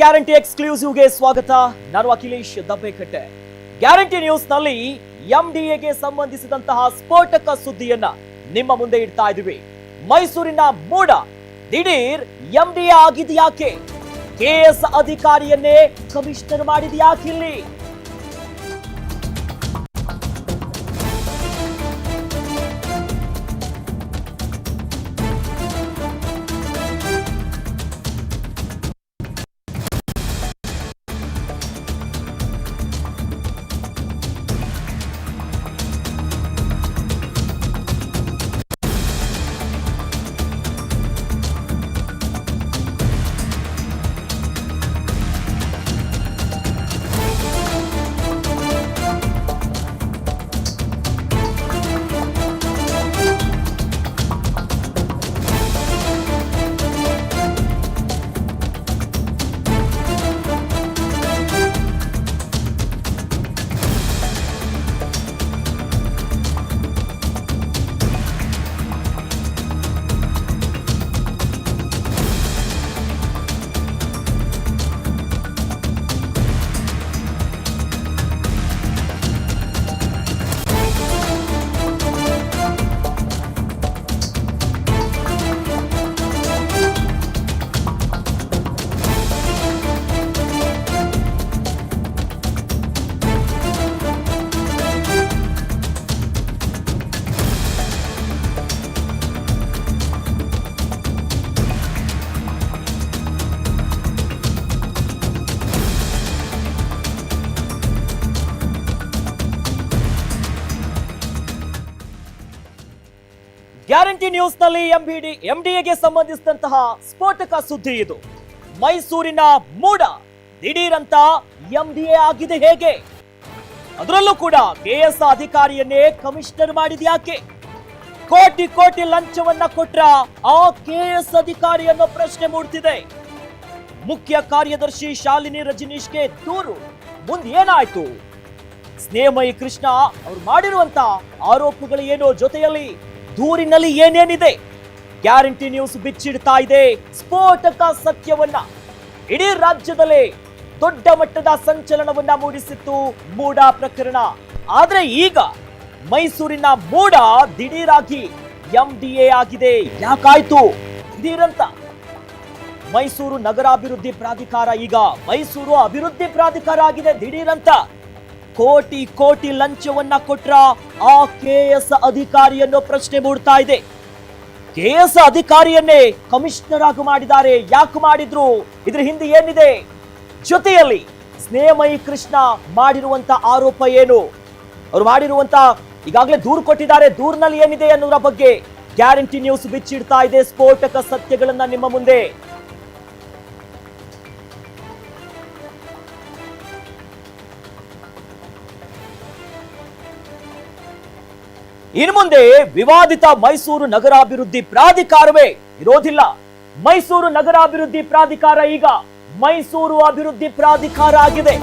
Guarantee ಎಕ್ಸ್ಕ್ಲೂಸಿವ್ಗೆ ಸ್ವಾಗತ. ನಾನು Akhilesh ದಬ್ಬೆಕಟ್ಟೆ. Guarantee ನ್ಯೂಸ್ನಲ್ಲಿ ಎಂಡಿಎಗೆ ಸಂಬಂಧಿಸಿದಂತಹ ಸ್ಫೋಟಕ ಸುದ್ದಿಯನ್ನ ನಿಮ್ಮ ಮುಂದೆ ಇಡ್ತಾ ಇದ್ದೀವಿ. ಮೈಸೂರಿನ ಮೂಡ, ದಿಢೀರ್ ಎಂಡಿಎ ಆಗಿದ್ಯಾಕೆ? ಕೆಎಸ್ ಅಧಿಕಾರಿಯನ್ನೇ ಕಮಿಷನರ್ ಮಾಡಿದ್ಯಾಕಿಲ್ಲಿ? ಗ್ಯಾರಂಟಿ ನ್ಯೂಸ್ನಲ್ಲಿ ಎಂಬಿಡಿ, ಎಂಡಿಎಗೆ ಸಂಬಂಧಿಸಿದಂತಹ ಸ್ಫೋಟಕ ಸುದ್ದಿ ಇದು. ಮೈಸೂರಿನ ಮೂಡ ದಿಢೀರಂತ ಎಂಡಿಎ ಆಗಿದೆ ಹೇಗೆ? ಅದರಲ್ಲೂ ಕೂಡ ಕೆಎಸ್ ಅಧಿಕಾರಿಯನ್ನೇ ಕಮಿಷನರ್ ಮಾಡಿದ್ಯಾಕೆ? ಕೋಟಿ ಕೋಟಿ ಲಂಚವನ್ನ ಕೊಟ್ರ ಆ ಕೆಎಸ್ ಅಧಿಕಾರಿ ಅನ್ನೋ ಪ್ರಶ್ನೆ ಮೂಡ್ತಿದೆ. ಮುಖ್ಯ ಕಾರ್ಯದರ್ಶಿ ಶಾಲಿನಿ ರಜನೀಶ್ಗೆ ದೂರು. ಮುಂದೆ ಏನಾಯ್ತು? ಸ್ನೇಹಮಯಿ ಕೃಷ್ಣ ಅವ್ರು ಮಾಡಿರುವಂತ ಆರೋಪಗಳು ಏನೋ ಜೊತೆಯಲ್ಲಿ? ದೂರಿನಲ್ಲಿ ಏನೇನಿದೆ? ಗ್ಯಾರಂಟಿ ನ್ಯೂಸ್ ಬಿಚ್ಚಿಡ್ತಾ ಇದೆ. ಸ್ಫೋಟಕ ಸತ್ಯವನ್ನ ಇಡೀ ರಾಜ್ಯದಲ್ಲೇ ದೊಡ್ಡ ಮಟ್ಟದ ಸಂಚಲನವನ್ನ ಮೂಡಿಸಿತ್ತು ಮೂಡ ಪ್ರಕರಣ. ಆದ್ರೆ ಈಗ ಮೈಸೂರಿನ ಮೂಡ ದಿಢೀರಾಗಿ ಎಂ ಡಿ ಎ ಆಗಿದೆ. ಯಾಕಾಯ್ತು? ದಿಢೀರಂತ. ಮೈಸೂರು ನಗರಾಭಿವೃದ್ಧಿ ಪ್ರಾಧಿಕಾರ ಈಗ ಮೈಸೂರು ಅಭಿವೃದ್ಧಿ ಪ್ರಾಧಿಕಾರ ಆಗಿದೆ ದಿಢೀರಂತ. ಕೋಟಿ ಕೋಟಿ ಲಂಚವನ್ನ ಕೊಟ್ರ ಆ ಕೆಎಸ್ ಎಸ್ ಅನ್ನೋ ಪ್ರಶ್ನೆ ಮೂಡ್ತಾ ಇದೆ. ಕೆಎಸ್ ಅಧಿಕಾರಿಯನ್ನೇ ಕಮಿಷನರ್ ಆಗಿ ಮಾಡಿದ್ದಾರೆ. ಯಾಕೆ ಮಾಡಿದ್ರು? ಇದ್ರ ಹಿಂದೆ ಏನಿದೆ? ಜೊತೆಯಲ್ಲಿ ಸ್ನೇಹಮಯಿ ಕೃಷ್ಣ ಮಾಡಿರುವಂತ ಆರೋಪ ಏನು? ಅವ್ರು ಮಾಡಿರುವಂತ ಈಗಾಗಲೇ ದೂರು ಕೊಟ್ಟಿದ್ದಾರೆ. ದೂರ್ನಲ್ಲಿ ಏನಿದೆ ಅನ್ನೋದ್ರ ಬಗ್ಗೆ ಗ್ಯಾರಂಟಿ ನ್ಯೂಸ್ ಬಿಚ್ಚಿಡ್ತಾ ಇದೆ. ಸ್ಫೋಟಕ ಸತ್ಯಗಳನ್ನ ನಿಮ್ಮ ಮುಂದೆ. ಇನ್ನು ಮುಂದೆ ವಿವಾದಿತ ಮೈಸೂರು ನಗರಾಭಿವೃದ್ಧಿ ಪ್ರಾಧಿಕಾರವೇ ಇರೋದಿಲ್ಲ. ಮೈಸೂರು ನಗರಾಭಿವೃದ್ಧಿ ಪ್ರಾಧಿಕಾರ ಈಗ ಮೈಸೂರು ಅಭಿವೃದ್ಧಿ ಪ್ರಾಧಿಕಾರ ಆಗಿದೆ.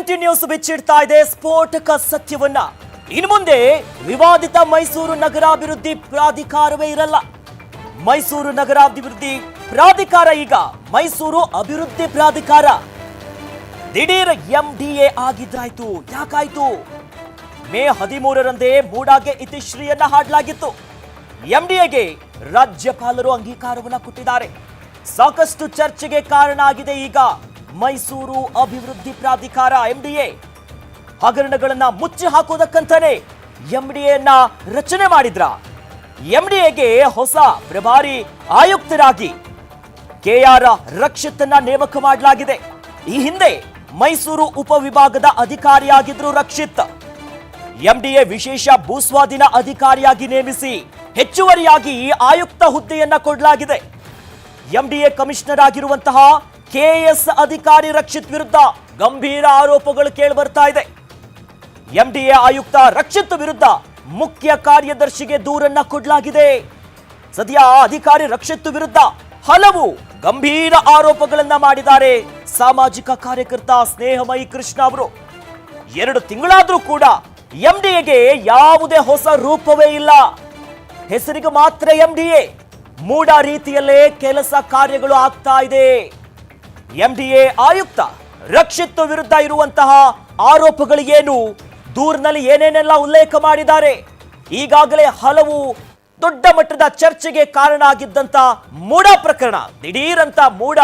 ಗ್ಯಾರಂಟಿ ನ್ಯೂಸ್ ಬಿಚ್ಚಿಡ್ತಾ ಇದೆ ಸ್ಫೋಟಕ ಸತ್ಯವನ್ನ. ಇನ್ನು ಮುಂದೆ ವಿವಾದಿತ ಮೈಸೂರು ನಗರಾಭಿವೃದ್ಧಿ ಪ್ರಾಧಿಕಾರವೇ ಇರಲ್ಲ. ಮೈಸೂರು ನಗರಾಭಿವೃದ್ಧಿ ಪ್ರಾಧಿಕಾರ ಈಗ ಮೈಸೂರು ಅಭಿವೃದ್ಧಿ ಪ್ರಾಧಿಕಾರ. ದಿಢೀರ್ ಎಂಡಿಎ ಆಗಿದ್ದಾಯ್ತು ಯಾಕಾಯ್ತು? ಮೇ ಹದಿಮೂರರಂದೇ ಮೂಡಾಗೆ ಇತಿಶ್ರೀಯನ್ನ ಹಾಡಲಾಗಿತ್ತು. ಎಂಡಿಎಗೆ ರಾಜ್ಯಪಾಲರು ಅಂಗೀಕಾರವನ್ನ ಕೊಟ್ಟಿದ್ದಾರೆ. ಸಾಕಷ್ಟು ಚರ್ಚೆಗೆ ಕಾರಣ ಆಗಿದೆ ಈಗ ಮೈಸೂರು ಅಭಿವೃದ್ಧಿ ಪ್ರಾಧಿಕಾರ ಎಂಡಿಎ ಹಗರಣಗಳನ್ನ ಮುಚ್ಚಿ ಹಾಕೋದಕ್ಕಂತಾನೆ ಎಂಡಿಎನ್ನ ರಚನೆ ಮಾಡಿದ್ರ? ಎಂಡಿಎಗೆ ಹೊಸ ಪ್ರಭಾರಿ ಆಯುಕ್ತರಾಗಿ ಕೆಆರ್ ರಕ್ಷಿತ್ನ ನೇಮಕ ಮಾಡಲಾಗಿದೆ. ಈ ಹಿಂದೆ ಮೈಸೂರು ಉಪವಿಭಾಗದ ಅಧಿಕಾರಿಯಾಗಿದ್ರು ರಕ್ಷಿತ್. ಎಂಡಿಎ ವಿಶೇಷ ಭೂಸ್ವಾಧೀನ ಅಧಿಕಾರಿಯಾಗಿ ನೇಮಿಸಿ ಹೆಚ್ಚುವರಿಯಾಗಿ ಆಯುಕ್ತ ಹುದ್ದೆಯನ್ನ ಕೊಡಲಾಗಿದೆ. ಎಂಡಿಎ ಕಮಿಷನರ್ ಆಗಿರುವಂತಹ ಕೆಎಸ್ ಅಧಿಕಾರಿ ರಕ್ಷಿತ್ ವಿರುದ್ಧ ಗಂಭೀರ ಆರೋಪಗಳು ಕೇಳಿಬರ್ತಾ ಇದೆ. ಎಂಡಿಎ ಆಯುಕ್ತ ರಕ್ಷಿತ್ ವಿರುದ್ಧ ಮುಖ್ಯ ಕಾರ್ಯದರ್ಶಿಗೆ ದೂರನ್ನ ಕೊಡಲಾಗಿದೆ. ಸದ್ಯ ಅಧಿಕಾರಿ ರಕ್ಷಿತ್ ವಿರುದ್ಧ ಹಲವು ಗಂಭೀರ ಆರೋಪಗಳನ್ನ ಮಾಡಿದ್ದಾರೆ. ಸಾಮಾಜಿಕ ಕಾರ್ಯಕರ್ತ ಸ್ನೇಹಮಯಿ ಕೃಷ್ಣ ಅವರು. ಎರಡು ತಿಂಗಳಾದ್ರೂ ಕೂಡ ಎಂಡಿಎಗೆ ಯಾವುದೇ ಹೊಸ ರೂಪವೇ ಇಲ್ಲ. ಹೆಸರಿಗೆ ಮಾತ್ರ ಎಂಡಿಎ. ಮೂಡ ರೀತಿಯಲ್ಲೇ ಕೆಲಸ ಕಾರ್ಯಗಳು ಆಗ್ತಾ ಇದೆ. ಎಂಡಿಎ ಆಯುಕ್ತ ರಕ್ಷಿತ್ ವಿರುದ್ಧ ಇರುವಂತಹ ಆರೋಪಗಳಿಗೇನು? ದೂರಿನಲ್ಲಿ ಏನೇನೆಲ್ಲ ಉಲ್ಲೇಖ ಮಾಡಿದ್ದಾರೆ? ಈಗಾಗಲೇ ಹಲವು ದೊಡ್ಡ ಮಟ್ಟದ ಚರ್ಚೆಗೆ ಕಾರಣ ಆಗಿದ್ದಂತ ಮೂಡ ಪ್ರಕರಣ, ದಿಢೀರಂತ ಮೂಡ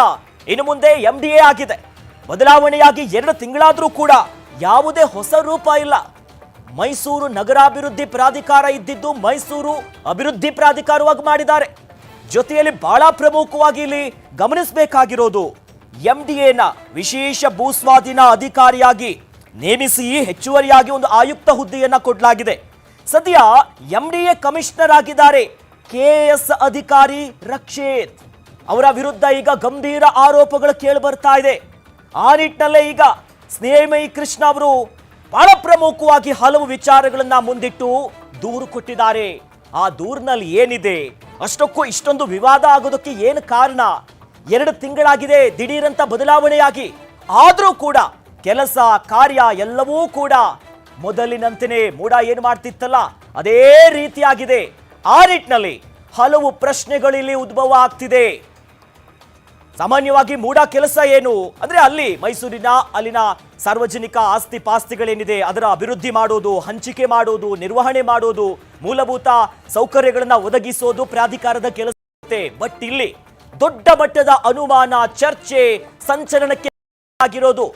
ಇನ್ನು ಮುಂದೆ ಎಂಡಿಎ ಆಗಿದೆ. ಬದಲಾವಣೆಯಾಗಿ ಎರಡು ತಿಂಗಳಾದರೂ ಕೂಡ ಯಾವುದೇ ಹೊಸ ರೂಪ ಇಲ್ಲ. ಮೈಸೂರು ನಗರಾಭಿವೃದ್ಧಿ ಪ್ರಾಧಿಕಾರ ಇದ್ದಿದ್ದು ಮೈಸೂರು ಅಭಿವೃದ್ಧಿ ಪ್ರಾಧಿಕಾರವಾಗಿ ಮಾಡಿದ್ದಾರೆ. ಜೊತೆಯಲ್ಲಿ ಬಹಳ ಪ್ರಮುಖವಾಗಿ ಇಲ್ಲಿ ಗಮನಿಸಬೇಕಾಗಿರೋದು ಎಂಡಿಎನ ವಿಶೇಷ ಭೂಸ್ವಾಧೀನ ಅಧಿಕಾರಿಯಾಗಿ ನೇಮಿಸಿ ಹೆಚ್ಚುವರಿಯಾಗಿ ಒಂದು ಆಯುಕ್ತ ಹುದ್ದೆಯನ್ನ ಕೊಡಲಾಗಿದೆ. ಸದ್ಯ ಎಂಡಿಎ ಕಮಿಷನರ್ ಆಗಿದ್ದಾರೆ ಕೆಎಸ್ ಅಧಿಕಾರಿ ರಕ್ಷೇತ್. ಅವರ ವಿರುದ್ಧ ಈಗ ಗಂಭೀರ ಆರೋಪಗಳು ಕೇಳಿ ಬರ್ತಾ ಇದೆ. ಆ ನಿಟ್ಟಿನಲ್ಲೇ ಈಗ ಸ್ನೇಹಮಯಿ ಕೃಷ್ಣ ಅವರು ಬಹಳ ಪ್ರಮುಖವಾಗಿ ಹಲವು ವಿಚಾರಗಳನ್ನ ಮುಂದಿಟ್ಟು ದೂರು ಕೊಟ್ಟಿದ್ದಾರೆ. ಆ ದೂರಿನಲ್ಲಿ ಏನಿದೆ? ಅಷ್ಟಕ್ಕೂ ಇಷ್ಟೊಂದು ವಿವಾದ ಆಗೋದಕ್ಕೆ ಏನು ಕಾರಣ? ಎರಡು ತಿಂಗಳಾಗಿದೆ, ದಿಢೀರಂತ ಬದಲಾವಣೆಯಾಗಿ. ಆದರೂ ಕೂಡ ಕೆಲಸ, ಕಾರ್ಯ ಎಲ್ಲವೂ ಕೂಡ ಮೊದಲಿನಂತೆಯೇ ಮೂಡ ಏನು ಮಾಡ್ತಿತ್ತಲ್ಲ? ಅದೇ ರೀತಿಯಾಗಿದೆ. ಆ ನಿಟ್ಟಿನಲ್ಲಿ ಹಲವು ಪ್ರಶ್ನೆಗಳು ಇಲ್ಲಿ ಉದ್ಭವ ಆಗ್ತಿದೆ. ಸಾಮಾನ್ಯವಾಗಿ ಮೂಡ ಕೆಲಸ ಏನು? ಅಂದ್ರೆ ಅಲ್ಲಿ, ಮೈಸೂರಿನ ಅಲ್ಲಿನ ಸಾರ್ವಜನಿಕ ಆಸ್ತಿ ಪಾಸ್ತಿಗಳೇನಿದೆ, ಅದರ ಅಭಿವೃದ್ಧಿ ಮಾಡೋದು, ಹಂಚಿಕೆ ಮಾಡೋದು, ನಿರ್ವಹಣೆ ಮಾಡೋದು, ಮೂಲಭೂತ ಸೌಕರ್ಯಗಳನ್ನು ಒದಗಿಸೋದು ಪ್ರಾಧಿಕಾರದ ಕೆಲಸ. ಬಟ್ ಇಲ್ಲಿ ದೊಡ್ಡ ಮಟ್ಟದ ಅನುಮಾನ ಚರ್ಚೆ ಸಂಚಲನಕ್ಕೆ ಆಗಿರೋದು.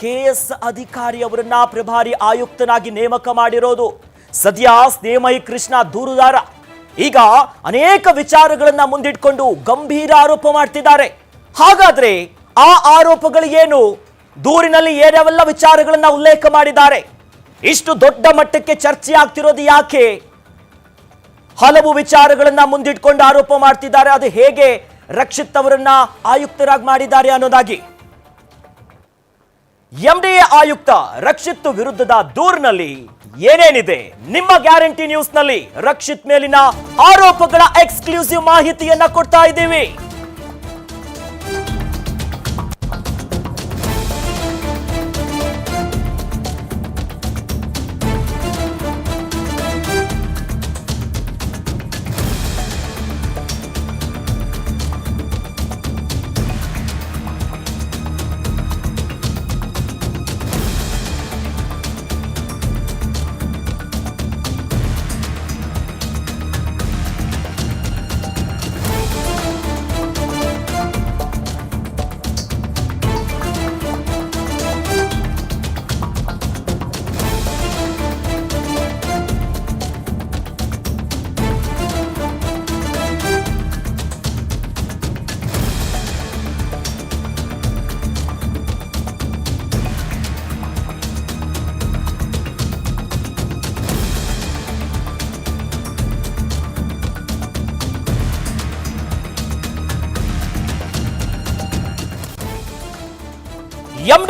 ಕೆಎಸ್ ಅಧಿಕಾರಿ ಅವರನ್ನ ಪ್ರಭಾರಿ ಆಯುಕ್ತನಾಗಿ ನೇಮಕ ಮಾಡಿರೋದು. ಸದ್ಯ ಸ್ನೇಹಮಯಿ ಕೃಷ್ಣ ದೂರುದಾರ. ಈಗ ಅನೇಕ ವಿಚಾರಗಳನ್ನ ಮುಂದಿಟ್ಕೊಂಡು ಗಂಭೀರ ಆರೋಪ ಮಾಡ್ತಿದ್ದಾರೆ. ಹಾಗಾದ್ರೆ ಆ ಆರೋಪಗಳು ಏನು ದೂರಿನಲ್ಲಿ ಏನೆಲ್ಲ ವಿಚಾರಗಳನ್ನ ಉಲ್ಲೇಖ ಮಾಡಿದ್ದಾರೆ? ಇಷ್ಟು ದೊಡ್ಡ ಮಟ್ಟಕ್ಕೆ ಚರ್ಚೆ ಆಗ್ತಿರೋದು ಯಾಕೆ? ಹಲವು ವಿಚಾರಗಳನ್ನ ಮುಂದಿಟ್ಕೊಂಡು ಆರೋಪ ಮಾಡ್ತಿದ್ದಾರೆ. ಅದು ಹೇಗೆ ರಕ್ಷಿತ್ ಅವರನ್ನ ಆಯುಕ್ತರಾಗಿ ಮಾಡಿದ್ದಾರೆ ಅನ್ನೋದಾಗಿ. ಎಂಡಿಎ ಆಯುಕ್ತ ರಕ್ಷಿತ್ ವಿರುದ್ಧದ ದೂರಿನಲ್ಲಿ ಏನೇನಿದೆ ನಿಮ್ಮ ಗ್ಯಾರಂಟಿ ನ್ಯೂಸ್ನಲ್ಲಿ ರಕ್ಷಿತ್ ಮೇಲಿನ ಆರೋಪಗಳ ಎಕ್ಸ್ಕ್ಲೂಸಿವ್ ಮಾಹಿತಿಯನ್ನ ಕೊಡ್ತಾ ಇದ್ದೀವಿ.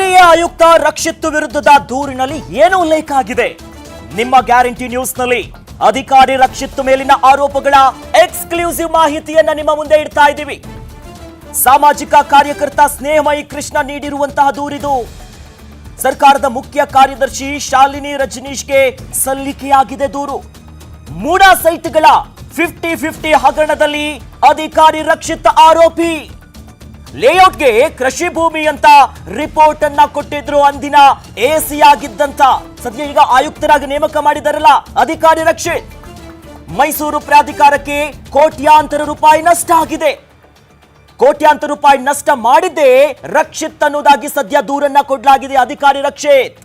ಎಂಡಿಎ ಆಯುಕ್ತ ರಕ್ಷಿತ್ ವಿರುದ್ಧದ ದೂರಿನಲ್ಲಿ ಏನು ಉಲ್ಲೇಖ ಆಗಿದೆ. ನಿಮ್ಮ ಗ್ಯಾರಂಟಿ ನ್ಯೂಸ್ನಲ್ಲಿ ಅಧಿಕಾರಿ ರಕ್ಷಿತ್ ಮೇಲಿನ ಆರೋಪಗಳ ಎಕ್ಸ್ಕ್ಲೂಸಿವ್ ಮಾಹಿತಿಯನ್ನ ನಿಮ್ಮ ಮುಂದೆ ಇಡ್ತಾ ಇದ್ದೀವಿ. ಸಾಮಾಜಿಕ ಕಾರ್ಯಕರ್ತ ಸ್ನೇಹಮಯಿ ಕೃಷ್ಣ ನೀಡಿರುವಂತಹ ದೂರಿದು ಸರ್ಕಾರದ ಮುಖ್ಯ ಕಾರ್ಯದರ್ಶಿ ಶಾಲಿನಿ ರಜನೀಶ್ಗೆ ಸಲ್ಲಿಕೆಯಾಗಿದೆ ದೂರು. ಮೂಡ ಸೈಟ್ಗಳ ಫಿಫ್ಟಿ ಫಿಫ್ಟಿ ಹಗರಣದಲ್ಲಿ ಅಧಿಕಾರಿ ರಕ್ಷಿತ ಆರೋಪಿ. ಲೇಔಟ್ಗೆ ಕೃಷಿ ಭೂಮಿ ಅಂತ ರಿಪೋರ್ಟ್ ಅನ್ನ ಕೊಟ್ಟಿದ್ರು ಅಂದಿನ ಎಸಿ ಆಗಿದ್ದಂತ. ಸದ್ಯ ಈಗ ಆಯುಕ್ತರಾಗಿ ನೇಮಕ ಮಾಡಿದಾರಲ್ಲ, ಅಧಿಕಾರಿ ರಕ್ಷಿತ್ ಮೈಸೂರು ಪ್ರಾಧಿಕಾರಕ್ಕೆ ಕೋಟ್ಯಾಂತರ ರೂಪಾಯಿ ನಷ್ಟ ಆಗಿದೆ. ಕೋಟ್ಯಾಂತರ ರೂಪಾಯಿ ನಷ್ಟ ಮಾಡಿದ್ದೇ ರಕ್ಷಿತ್ ಅನ್ನೋದಾಗಿ ಸದ್ಯ ದೂರನ್ನ ಕೊಡಲಾಗಿದೆ ಅಧಿಕಾರಿ ರಕ್ಷಿತ್.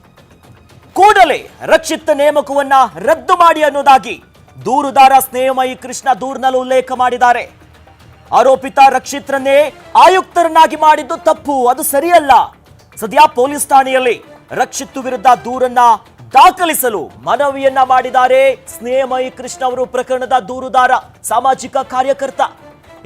ಕೂಡಲೇ ರಕ್ಷಿತ್ ನೇಮಕವನ್ನ ರದ್ದು ಮಾಡಿ ಅನ್ನೋದಾಗಿ ದೂರುದಾರ ಸ್ನೇಹಮಯಿ ಕೃಷ್ಣ ದೂರ್ನಲ್ಲಿ ಉಲ್ಲೇಖ ಮಾಡಿದ್ದಾರೆ. ಆರೋಪಿತ ರಕ್ಷಿತ್ರನ್ನೇ ಆಯುಕ್ತರನ್ನಾಗಿ ಮಾಡಿದ್ದು ತಪ್ಪು, ಅದು ಸರಿಯಲ್ಲ. ಸದ್ಯ ಪೊಲೀಸ್ ಠಾಣೆಯಲ್ಲಿ ರಕ್ಷಿತ್ ವಿರುದ್ಧ ದೂರನ್ನ ದಾಖಲಿಸಲು ಮನವಿಯನ್ನ ಮಾಡಿದ್ದಾರೆ ಸ್ನೇಹಮಯಿ ಕೃಷ್ಣ ಅವರು ಪ್ರಕರಣದ ದೂರುದಾರ, ಸಾಮಾಜಿಕ ಕಾರ್ಯಕರ್ತ.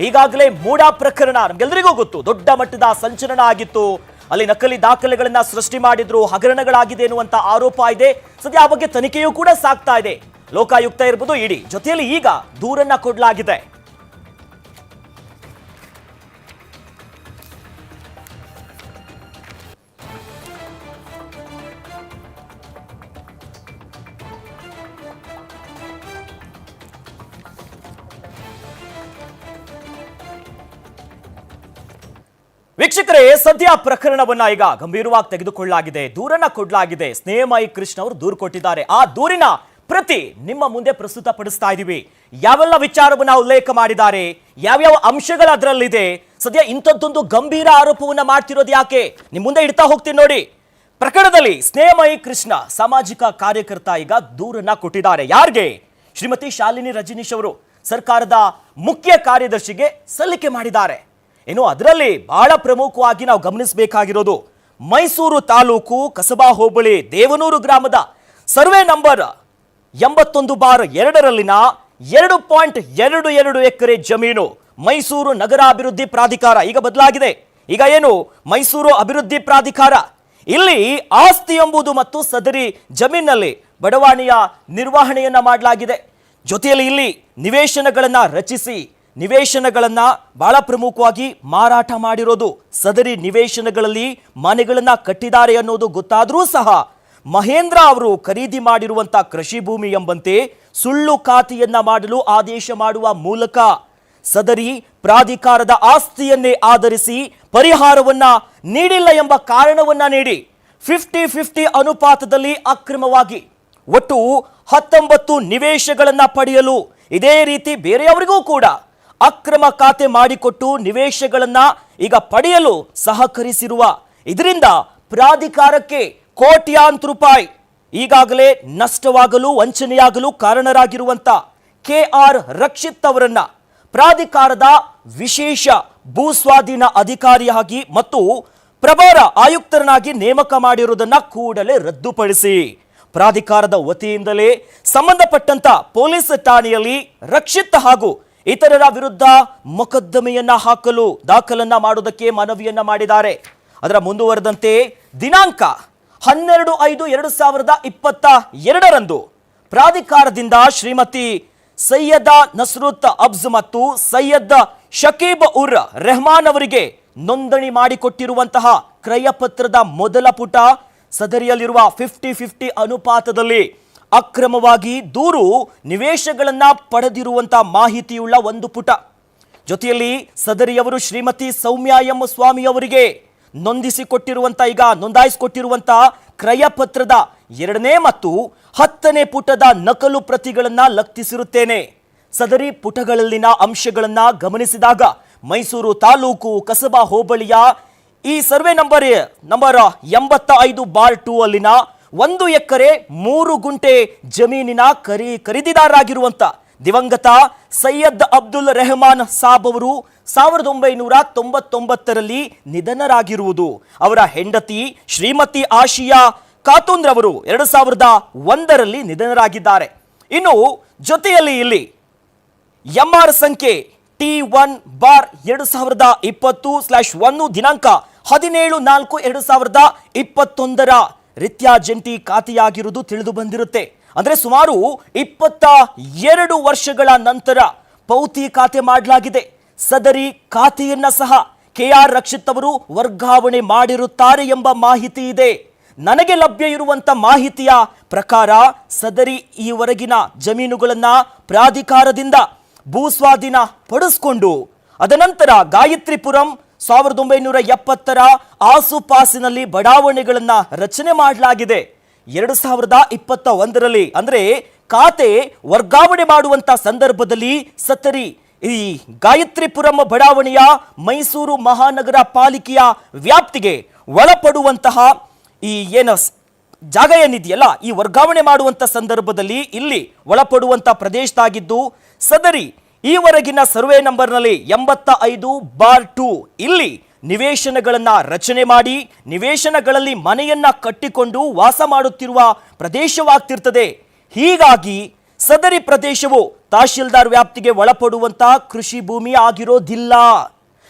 ಈಗಾಗಲೇ ಮೂಡ ಪ್ರಕರಣ ನಮ್ಗೆಲ್ಲರಿಗೂ ಗೊತ್ತು, ದೊಡ್ಡ ಮಟ್ಟದ ಸಂಚಲನ ಆಗಿತ್ತು. ಅಲ್ಲಿ ನಕಲಿ ದಾಖಲೆಗಳನ್ನ ಸೃಷ್ಟಿ ಮಾಡಿದ್ರು, ಹಗರಣಗಳಾಗಿದೆ ಎನ್ನುವಂತ ಆರೋಪ ಇದೆ. ಸದ್ಯ ಆ ಬಗ್ಗೆ ತನಿಖೆಯೂ ಕೂಡ ಸಾಗ್ತಾ ಇದೆ. ಲೋಕಾಯುಕ್ತ ಇರ್ಬೋದು ಇಡಿ, ಜೊತೆಯಲ್ಲಿ ಈಗ ದೂರನ್ನ ಕೊಡಲಾಗಿದೆ. ವೀಕ್ಷಕರೇ, ಸದ್ಯ ಪ್ರಕರಣವನ್ನ ಈಗ ಗಂಭೀರವಾಗಿ ತೆಗೆದುಕೊಳ್ಳಲಾಗಿದೆ. ದೂರನ್ನ ಕೊಡಲಾಗಿದೆ. ಸ್ನೇಹಮಯಿ ಕೃಷ್ಣ ಅವರು ದೂರು ಕೊಟ್ಟಿದ್ದಾರೆ. ಆ ದೂರಿನ ಪ್ರತಿ ನಿಮ್ಮ ಮುಂದೆ ಪ್ರಸ್ತುತ ಪಡಿಸ್ತಾ ಇದೀವಿ. ಯಾವೆಲ್ಲ ವಿಚಾರವನ್ನ ಉಲ್ಲೇಖ ಮಾಡಿದ್ದಾರೆ? ಯಾವ್ಯಾವ ಅಂಶಗಳು ಅದರಲ್ಲಿದೆ? ಸದ್ಯ ಇಂಥದ್ದೊಂದು ಗಂಭೀರ ಆರೋಪವನ್ನ ಮಾಡ್ತಿರೋದು ಯಾಕೆ? ನಿಮ್ ಮುಂದೆ ಇಡ್ತಾ ಹೋಗ್ತೀನಿ ನೋಡಿ. ಪ್ರಕರಣದಲ್ಲಿ ಸ್ನೇಹಮಯಿ ಕೃಷ್ಣ, ಸಾಮಾಜಿಕ ಕಾರ್ಯಕರ್ತ ಈಗ ದೂರನ್ನ ಕೊಟ್ಟಿದ್ದಾರೆ. ಯಾರಿಗೆ? ಶ್ರೀಮತಿ ಶಾಲಿನಿ ರಜನೀಶ್ ಅವರು ಸರ್ಕಾರದ ಮುಖ್ಯ ಕಾರ್ಯದರ್ಶಿಗೆ ಸಲ್ಲಿಕೆ ಮಾಡಿದ್ದಾರೆ. ಇನ್ನು ಅದರಲ್ಲಿ ಬಹಳ ಪ್ರಮುಖವಾಗಿ ನಾವು ಗಮನಿಸಬೇಕಾಗಿರೋದು ಮೈಸೂರು ತಾಲೂಕು ಕಸಬಾ ಹೋಬಳಿ ದೇವನೂರು ಗ್ರಾಮದ ಸರ್ವೆ ನಂಬರ್ ಎಂಬತ್ತೊಂದು ಬಾರ್ ಎರಡರಲ್ಲಿನ ಎರಡು ಪಾಯಿಂಟ್ ಎರಡು ಎರಡು ಎಕರೆ ಜಮೀನು ಮೈಸೂರು ನಗರ ಅಭಿವೃದ್ಧಿ ಪ್ರಾಧಿಕಾರ. ಈಗ ಬದಲಾಗಿದೆ. ಈಗ ಏನು? ಮೈಸೂರು ಅಭಿವೃದ್ಧಿ ಪ್ರಾಧಿಕಾರ. ಇಲ್ಲಿ ಆಸ್ತಿ ಎಂಬುದು ಮತ್ತು ಸದರಿ ಜಮೀನಲ್ಲಿ ಬಡವಾಣಿಯ ನಿರ್ವಹಣೆಯನ್ನು ಮಾಡಲಾಗಿದೆ. ಜೊತೆಯಲ್ಲಿ ಇಲ್ಲಿ ನಿವೇಶನಗಳನ್ನು ರಚಿಸಿ ನಿವೇಶನಗಳನ್ನ ಬಹಳ ಪ್ರಮುಖವಾಗಿ ಮಾರಾಟ ಮಾಡಿರೋದು. ಸದರಿ ನಿವೇಶನಗಳಲ್ಲಿ ಮನೆಗಳನ್ನು ಕಟ್ಟಿದ್ದಾರೆ ಅನ್ನೋದು ಗೊತ್ತಾದರೂ ಸಹ ಮಹೇಂದ್ರ ಅವರು ಖರೀದಿ ಮಾಡಿರುವಂಥ ಕೃಷಿ ಭೂಮಿ ಎಂಬಂತೆ ಸುಳ್ಳು ಖಾತೆಯನ್ನ ಮಾಡಲು ಆದೇಶ ಮಾಡುವ ಮೂಲಕ ಸದರಿ ಪ್ರಾಧಿಕಾರದ ಆಸ್ತಿಯನ್ನೇ ಆಧರಿಸಿ ಪರಿಹಾರವನ್ನ ನೀಡಿಲ್ಲ ಎಂಬ ಕಾರಣವನ್ನ ನೀಡಿ ಫಿಫ್ಟಿ ಫಿಫ್ಟಿ ಅನುಪಾತದಲ್ಲಿ ಅಕ್ರಮವಾಗಿ ಒಟ್ಟು ಹತ್ತೊಂಬತ್ತು ನಿವೇಶಗಳನ್ನು ಪಡೆಯಲು ಇದೇ ರೀತಿ ಬೇರೆಯವರಿಗೂ ಕೂಡ ಅಕ್ರಮ ಖಾತೆ ಮಾಡಿಕೊಟ್ಟು ನಿವೇಶಗಳನ್ನ ಈಗ ಪಡೆಯಲು ಸಹಕರಿಸಿರುವ, ಇದರಿಂದ ಪ್ರಾಧಿಕಾರಕ್ಕೆ ಕೋಟ್ಯಾಂತರ ರೂಪಾಯಿ ಈಗಾಗಲೇ ನಷ್ಟವಾಗಲು, ವಂಚನೆಯಾಗಲು ಕಾರಣರಾಗಿರುವಂತ ಕೆ ಆರ್ ರಕ್ಷಿತ್ ಅವರನ್ನ ಪ್ರಾಧಿಕಾರದ ವಿಶೇಷ ಭೂಸ್ವಾಧೀನ ಅಧಿಕಾರಿಯಾಗಿ ಮತ್ತು ಪ್ರಭಾರ ಆಯುಕ್ತರನ್ನಾಗಿ ನೇಮಕ ಮಾಡಿರುವುದನ್ನ ಕೂಡಲೇ ರದ್ದುಪಡಿಸಿ. ಪ್ರಾಧಿಕಾರದ ವತಿಯಿಂದಲೇ ಸಂಬಂಧಪಟ್ಟಂತ ಪೊಲೀಸ್ ಠಾಣೆಯಲ್ಲಿ ರಕ್ಷಿತ್ ಹಾಗೂ ಇತರರ ವಿರುದ್ಧ ಮೊಕದ್ದಮೆಯನ್ನ ಹಾಕಲು, ದಾಖಲನ್ನ ಮಾಡುವುದಕ್ಕೆ ಮನವಿಯನ್ನ ಮಾಡಿದ್ದಾರೆ. ಅದರ ಮುಂದುವರೆದಂತೆ ದಿನಾಂಕ ಹನ್ನೆರಡು ಐದು ಎರಡು ಸಾವಿರದ ಇಪ್ಪತ್ತ ಎರಡರಂದು ಪ್ರಾಧಿಕಾರದಿಂದ ಶ್ರೀಮತಿ ಸೈಯದ ನಸ್ರುತ್ ಅಬ್ಜ್ ಮತ್ತು ಸೈಯದ್ ಶಕೀಬ್ ಉರ್ ರೆಹಮಾನ್ ಅವರಿಗೆ ನೋಂದಣಿ ಮಾಡಿಕೊಟ್ಟಿರುವಂತಹ ಕ್ರಯಪತ್ರದ ಮೊದಲ ಪುಟ ಸದರಿಯಲ್ಲಿರುವ ಫಿಫ್ಟಿ ಫಿಫ್ಟಿ ಅನುಪಾತದಲ್ಲಿ ಅಕ್ರಮವಾಗಿ ದೂರು ನಿವೇಶಗಳನ್ನ ಪಡೆದಿರುವಂಥ ಮಾಹಿತಿಯುಳ್ಳ ಒಂದು ಪುಟ. ಜೊತೆಯಲ್ಲಿ ಸದರಿಯವರು ಶ್ರೀಮತಿ ಸೌಮ್ಯ ಎಂ ಸ್ವಾಮಿ ಅವರಿಗೆ ನೊಂದಿಸಿಕೊಟ್ಟಿರುವಂತ, ಈಗ ನೋಂದಾಯಿಸಿಕೊಟ್ಟಿರುವಂಥ ಕ್ರಯಪತ್ರದ ಎರಡನೇ ಮತ್ತು ಹತ್ತನೇ ಪುಟದ ನಕಲು ಪ್ರತಿಗಳನ್ನ ಲಕ್ತಿಸಿರುತ್ತೇನೆ ಸದರಿ ಪುಟಗಳಲ್ಲಿನ ಅಂಶಗಳನ್ನ ಗಮನಿಸಿದಾಗ ಮೈಸೂರು ತಾಲೂಕು ಕಸಬಾ ಹೋಬಳಿಯ ಈ ಸರ್ವೆ ನಂಬರ್ ನಂಬರ್ ಎಂಬತ್ತ ಐದು ಬಾರ್ ಟೂ ಅಲ್ಲಿನ ಒಂದು ಎಕರೆ ಮೂರು ಗುಂಟೆ ಜಮೀನಿನ ಖರೀ ಖರೀದಿದಾರರಾಗಿರುವಂತ ದಿವಂಗತ ಸೈಯದ್ ಅಬ್ದುಲ್ ರೆಹಮಾನ್ ಸಾಬ್ ಅವರು ಸಾವಿರದ ಒಂಬೈನೂರ ತೊಂಬತ್ತೊಂಬತ್ತರಲ್ಲಿ ನಿಧನರಾಗಿರುವುದು. ಅವರ ಹೆಂಡತಿ ಶ್ರೀಮತಿ ಆಶಿಯಾ ಖಾತೂನ್ ರವರು ಎರಡು ಸಾವಿರದ ಒಂದರಲ್ಲಿ ನಿಧನರಾಗಿದ್ದಾರೆ. ಇನ್ನು ಜೊತೆಯಲ್ಲಿ ಇಲ್ಲಿ ಎಂ ಆರ್ ಸಂಖ್ಯೆ ಟಿ ಒನ್ ಬಾರ್ ಎರಡು ಸಾವಿರದ ಇಪ್ಪತ್ತು ಸ್ಲಾಶ್ ಒಂದು ದಿನಾಂಕ ಹದಿನೇಳು ನಾಲ್ಕು ಎರಡು ಸಾವಿರದ ಇಪ್ಪತ್ತೊಂದರ ರೀತ್ಯಾ ಜಂಟಿ ಖಾತೆಯಾಗಿರುವುದು ತಿಳಿದು ಬಂದಿರುತ್ತೆ. ಅಂದರೆ ಸುಮಾರು ಇಪ್ಪತ್ತ ಎರಡು ವರ್ಷಗಳ ನಂತರ ಪೌತಿ ಖಾತೆ ಮಾಡಲಾಗಿದೆ. ಸದರಿ ಖಾತೆಯನ್ನ ಸಹ ಕೆ ಆರ್ ರಕ್ಷಿತ್ ಅವರು ವರ್ಗಾವಣೆ ಮಾಡಿರುತ್ತಾರೆ ಎಂಬ ಮಾಹಿತಿ ಇದೆ. ನನಗೆ ಲಭ್ಯ ಇರುವಂಥ ಮಾಹಿತಿಯ ಪ್ರಕಾರ ಸದರಿ ಈವರೆಗಿನ ಜಮೀನುಗಳನ್ನ ಪ್ರಾಧಿಕಾರದಿಂದ ಭೂಸ್ವಾಧೀನ ಪಡಿಸ್ಕೊಂಡು, ಅದನಂತರ ಗಾಯತ್ರಿಪುರಂ ಸಾವಿರದ ಒಂಬೈನೂರ ಎಪ್ಪತ್ತರ ಆಸುಪಾಸಿನಲ್ಲಿ ಬಡಾವಣೆಗಳನ್ನು ರಚನೆ ಮಾಡಲಾಗಿದೆ. ಎರಡು ಸಾವಿರದ ಇಪ್ಪತ್ತ ಒಂದರಲ್ಲಿ ಅಂದರೆ ಖಾತೆ ವರ್ಗಾವಣೆ ಮಾಡುವಂತ ಸಂದರ್ಭದಲ್ಲಿ ಸತ್ತರಿ. ಈ ಗಾಯತ್ರಿಪುರಂ ಬಡಾವಣೆಯ ಮೈಸೂರು ಮಹಾನಗರ ಪಾಲಿಕೆಯ ವ್ಯಾಪ್ತಿಗೆ ಒಳಪಡುವಂತಹ ಈ ಏನು ಜಾಗ ಏನಿದೆಯಲ್ಲ, ಈ ವರ್ಗಾವಣೆ ಮಾಡುವಂಥ ಸಂದರ್ಭದಲ್ಲಿ ಇಲ್ಲಿ ಒಳಪಡುವಂಥ ಪ್ರದೇಶದಾಗಿದ್ದು ಸದರಿ ಈವರೆಗಿನ ಸರ್ವೆ ನಂಬರ್ನಲ್ಲಿ ಎಂಬತ್ತ ಐದು ಬಾರ್ ಟು ಇಲ್ಲಿ ನಿವೇಶನಗಳನ್ನು ರಚನೆ ಮಾಡಿ, ನಿವೇಶನಗಳಲ್ಲಿ ಮನೆಯನ್ನ ಕಟ್ಟಿಕೊಂಡು ವಾಸ ಮಾಡುತ್ತಿರುವ ಪ್ರದೇಶವಾಗ್ತಿರ್ತದೆ. ಹೀಗಾಗಿ ಸದರಿ ಪ್ರದೇಶವು ತಹಶೀಲ್ದಾರ್ ವ್ಯಾಪ್ತಿಗೆ ಒಳಪಡುವಂತಹ ಕೃಷಿ ಭೂಮಿ ಆಗಿರೋದಿಲ್ಲ.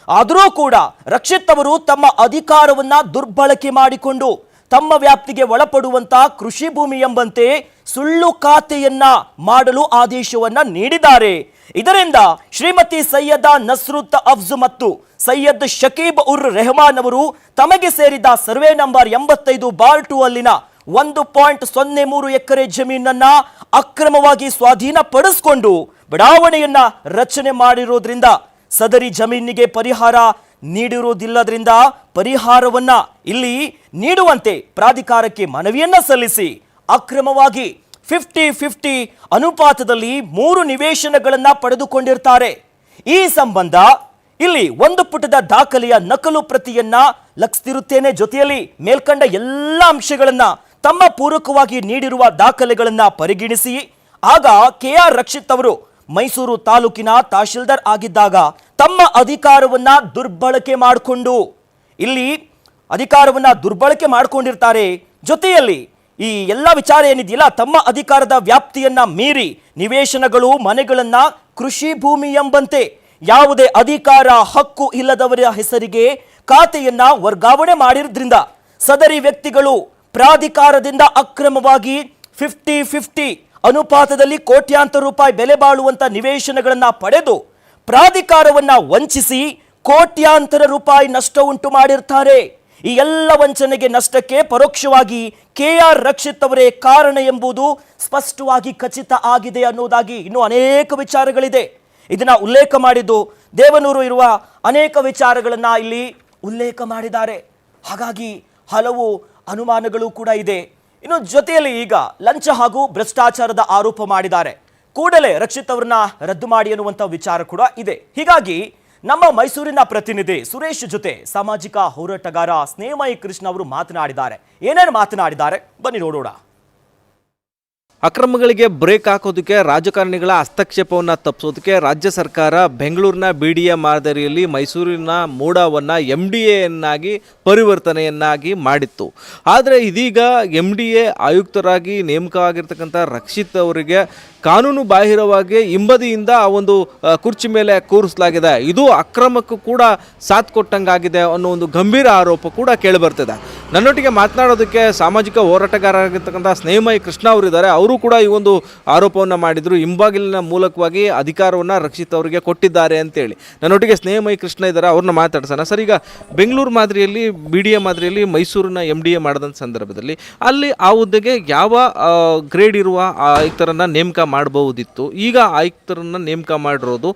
ಆದರೂ ಕೂಡ ರಕ್ಷಿತ್ ಅವರು ತಮ್ಮ ಅಧಿಕಾರವನ್ನ ದುರ್ಬಳಕೆ ಮಾಡಿಕೊಂಡು ತಮ್ಮ ವ್ಯಾಪ್ತಿಗೆ ಒಳಪಡುವಂತ ಕೃಷಿ ಭೂಮಿ ಎಂಬಂತೆ ಸುಳ್ಳು ಖಾತೆಯನ್ನ ಮಾಡಲು ಆದೇಶವನ್ನ ನೀಡಿದ್ದಾರೆ. ಇದರಿಂದ ಶ್ರೀಮತಿ ಸೈಯದ ನಸ್ರುತ್ ಅಫ್ಜು ಮತ್ತು ಸೈಯದ್ ಶಕೀಬ್ ಉರ್ ರೆಹಮಾನ್ ಅವರು ತಮಗೆ ಸೇರಿದ ಸರ್ವೆ ನಂಬರ್ ಎಂಬತ್ತೈದು ಬಾರ್ ಟು ಅಲ್ಲಿನ ಒಂದು ಪಾಯಿಂಟ್ ಸೊನ್ನೆ ಮೂರು ಎಕರೆ ಜಮೀನನ್ನ ಅಕ್ರಮವಾಗಿ ಸ್ವಾಧೀನಪಡಿಸಿಕೊಂಡು ಬಡಾವಣೆಯನ್ನ ರಚನೆ ಮಾಡಿರೋದ್ರಿಂದ ಸದರಿ ಜಮೀನಿಗೆ ಪರಿಹಾರ ನೀಡಿರುವುದಿಲ್ಲದ್ರಿಂದ ಪರಿಹಾರವನ್ನ ಇಲ್ಲಿ ನೀಡುವಂತೆ ಪ್ರಾಧಿಕಾರಕ್ಕೆ ಮನವಿಯನ್ನ ಸಲ್ಲಿಸಿ ಅಕ್ರಮವಾಗಿ ಫಿಫ್ಟಿ ಫಿಫ್ಟಿ ಅನುಪಾತದಲ್ಲಿ ಮೂರು ನಿವೇಶನಗಳನ್ನ ಪಡೆದುಕೊಂಡಿರ್ತಾರೆ. ಈ ಸಂಬಂಧ ಇಲ್ಲಿ ಒಂದು ಪುಟದ ದಾಖಲೆಯ ನಕಲು ಪ್ರತಿಯನ್ನ ಲಕ್ಷಿರುತ್ತೇನೆ ಜೊತೆಯಲ್ಲಿ ಮೇಲ್ಕಂಡ ಎಲ್ಲ ಅಂಶಗಳನ್ನ ತಮ್ಮ ಪೂರಕವಾಗಿ ನೀಡಿರುವ ದಾಖಲೆಗಳನ್ನ ಪರಿಗಣಿಸಿ. ಆಗ ಕೆ ಆರ್ ರಕ್ಷಿತ್ ಅವರು ಮೈಸೂರು ತಾಲೂಕಿನ ತಹಶೀಲ್ದಾರ್ ಆಗಿದ್ದಾಗ ತಮ್ಮ ಅಧಿಕಾರವನ್ನ ದುರ್ಬಳಕೆ ಮಾಡಿಕೊಂಡು, ಇಲ್ಲಿ ಅಧಿಕಾರವನ್ನ ದುರ್ಬಳಕೆ ಮಾಡಿಕೊಂಡಿರ್ತಾರೆ. ಜೊತೆಯಲ್ಲಿ ಈ ಎಲ್ಲ ವಿಚಾರ ಏನಿದೆಯಲ್ಲ, ತಮ್ಮ ಅಧಿಕಾರದ ವ್ಯಾಪ್ತಿಯನ್ನ ಮೀರಿ ನಿವೇಶನಗಳು, ಮನೆಗಳನ್ನು ಕೃಷಿ ಭೂಮಿ ಎಂಬಂತೆ ಯಾವುದೇ ಅಧಿಕಾರ, ಹಕ್ಕು ಇಲ್ಲದವರ ಹೆಸರಿಗೆ ಖಾತೆಯನ್ನು ವರ್ಗಾವಣೆ ಮಾಡಿರೋದ್ರಿಂದ ಸದರಿ ವ್ಯಕ್ತಿಗಳು ಪ್ರಾಧಿಕಾರದಿಂದ ಅಕ್ರಮವಾಗಿ ಫಿಫ್ಟಿ ಫಿಫ್ಟಿ ಅನುಪಾತದಲ್ಲಿ ಕೋಟ್ಯಾಂತರ ರೂಪಾಯಿ ಬೆಲೆ ಬಾಳುವಂಥ ನಿವೇಶನಗಳನ್ನು ಪಡೆದು ಪ್ರಾಧಿಕಾರವನ್ನ ವಂಚಿಸಿ ಕೋಟ್ಯಾಂತರ ರೂಪಾಯಿ ನಷ್ಟ ಉಂಟು ಮಾಡಿರ್ತಾರೆ. ಈ ಎಲ್ಲ ವಂಚನೆಗೆ ನಷ್ಟಕ್ಕೆ ಪರೋಕ್ಷವಾಗಿ ಕೆ ಆರ್ ರಕ್ಷಿತ್ ಅವರೇ ಕಾರಣ ಎಂಬುದು ಸ್ಪಷ್ಟವಾಗಿ ಖಚಿತ ಆಗಿದೆ ಅನ್ನೋದಾಗಿ ಇನ್ನೂ ಅನೇಕ ವಿಚಾರಗಳಿದೆ. ಇದನ್ನ ಉಲ್ಲೇಖ ಮಾಡಿದ್ದು ದೇವನೂರು ಇರುವ ಅನೇಕ ವಿಚಾರಗಳನ್ನು ಇಲ್ಲಿ ಉಲ್ಲೇಖ ಮಾಡಿದ್ದಾರೆ. ಹಾಗಾಗಿ ಹಲವು ಅನುಮಾನಗಳು ಕೂಡ ಇದೆ. ಇನ್ನು ಜೊತೆಯಲ್ಲಿ ಈಗ ಲಂಚ ಹಾಗೂ ಭ್ರಷ್ಟಾಚಾರದ ಆರೋಪ ಮಾಡಿದ್ದಾರೆ. ಕೂಡಲೇ ರಕ್ಷಿತ್ ಅವ್ರನ್ನ ರದ್ದು ಮಾಡಿ ಅನ್ನುವಂಥ ವಿಚಾರ ಕೂಡ ಇದೆ. ಹೀಗಾಗಿ ನಮ್ಮ ಮೈಸೂರಿನ ಪ್ರತಿನಿಧಿ ಸುರೇಶ್ ಜೊತೆ ಸಾಮಾಜಿಕ ಹೋರಾಟಗಾರ ಸ್ನೇಹಮಯಿ ಕೃಷ್ಣ ಅವರು ಮಾತನಾಡಿದ್ದಾರೆ. ಏನೇನು ಮಾತನಾಡಿದ್ದಾರೆ? ಬನ್ನಿ ನೋಡೋಣ. ಅಕ್ರಮಗಳಿಗೆ ಬ್ರೇಕ್ ಹಾಕೋದಕ್ಕೆ ರಾಜಕಾರಣಿಗಳ ಹಸ್ತಕ್ಷೇಪವನ್ನು ತಪ್ಪಿಸೋದಕ್ಕೆ ರಾಜ್ಯ ಸರ್ಕಾರ ಬೆಂಗಳೂರಿನ ಬಿ ಡಿ ಎ ಮಾದರಿಯಲ್ಲಿ ಮೈಸೂರಿನ ಮೂಡವನ್ನು ಎಂ ಡಿ ಎನ್ನಾಗಿ, ಪರಿವರ್ತನೆಯನ್ನಾಗಿ ಮಾಡಿತ್ತು. ಆದರೆ ಇದೀಗ ಎಂ ಡಿ ಎ ಆಯುಕ್ತರಾಗಿ ನೇಮಕ ಆಗಿರ್ತಕ್ಕಂಥ ರಕ್ಷಿತ್ ಅವರಿಗೆ ಕಾನೂನು ಬಾಹಿರವಾಗಿ ಹಿಂಬದಿಯಿಂದ ಆ ಒಂದು ಕುರ್ಚಿ ಮೇಲೆ ಕೂರಿಸಲಾಗಿದೆ. ಇದು ಅಕ್ರಮಕ್ಕೂ ಕೂಡ ಸಾಥ್ ಕೊಟ್ಟಂಗಾಗಿದೆ ಅನ್ನೋ ಒಂದು ಗಂಭೀರ ಆರೋಪ ಕೂಡ ಕೇಳಿಬರ್ತಿದೆ ನನ್ನೊಟ್ಟಿಗೆ ಮಾತನಾಡೋದಕ್ಕೆ ಸಾಮಾಜಿಕ ಹೋರಾಟಗಾರರಾಗಿರ್ತಕ್ಕಂಥ ಸ್ನೇಹಮಯ ಕೃಷ್ಣ ಅವರಿದ್ದಾರೆ. ಅವರು ಕೂಡ ಈ ಒಂದು ಆರೋಪವನ್ನು ಮಾಡಿದರು. ಹಿಂಬಾಗಿಲಿನ ಮೂಲಕವಾಗಿ ಅಧಿಕಾರವನ್ನು ರಕ್ಷಿತ್ ಅವರಿಗೆ ಕೊಟ್ಟಿದ್ದಾರೆ ಅಂತೇಳಿ. ನನ್ನೊಟ್ಟಿಗೆ ಸ್ನೇಹಮಯಿ ಕೃಷ್ಣ ಇದ್ದಾರೆ. ಅವ್ರನ್ನ ಮಾತಾಡ್ಸೋಣ. ಸರ್, ಈಗ ಬೆಂಗಳೂರು ಮಾದರಿಯಲ್ಲಿ, ಬಿ ಡಿ ಎ ಮಾದರಿಯಲ್ಲಿ ಮೈಸೂರಿನ ಎಂ ಡಿ ಎ ಮಾಡಿದಂಥ ಸಂದರ್ಭದಲ್ಲಿ ಅಲ್ಲಿ ಆ ಹುದ್ದೆಗೆ ಯಾವ ಗ್ರೇಡ್ ಇರುವ ಆಯುಕ್ತರನ್ನು ನೇಮಕ ಮಾಡಬಹುದಿತ್ತು. ಈಗ ಆಯುಕ್ತರನ್ನು ನೇಮಕ ಮಾಡಿರೋದು,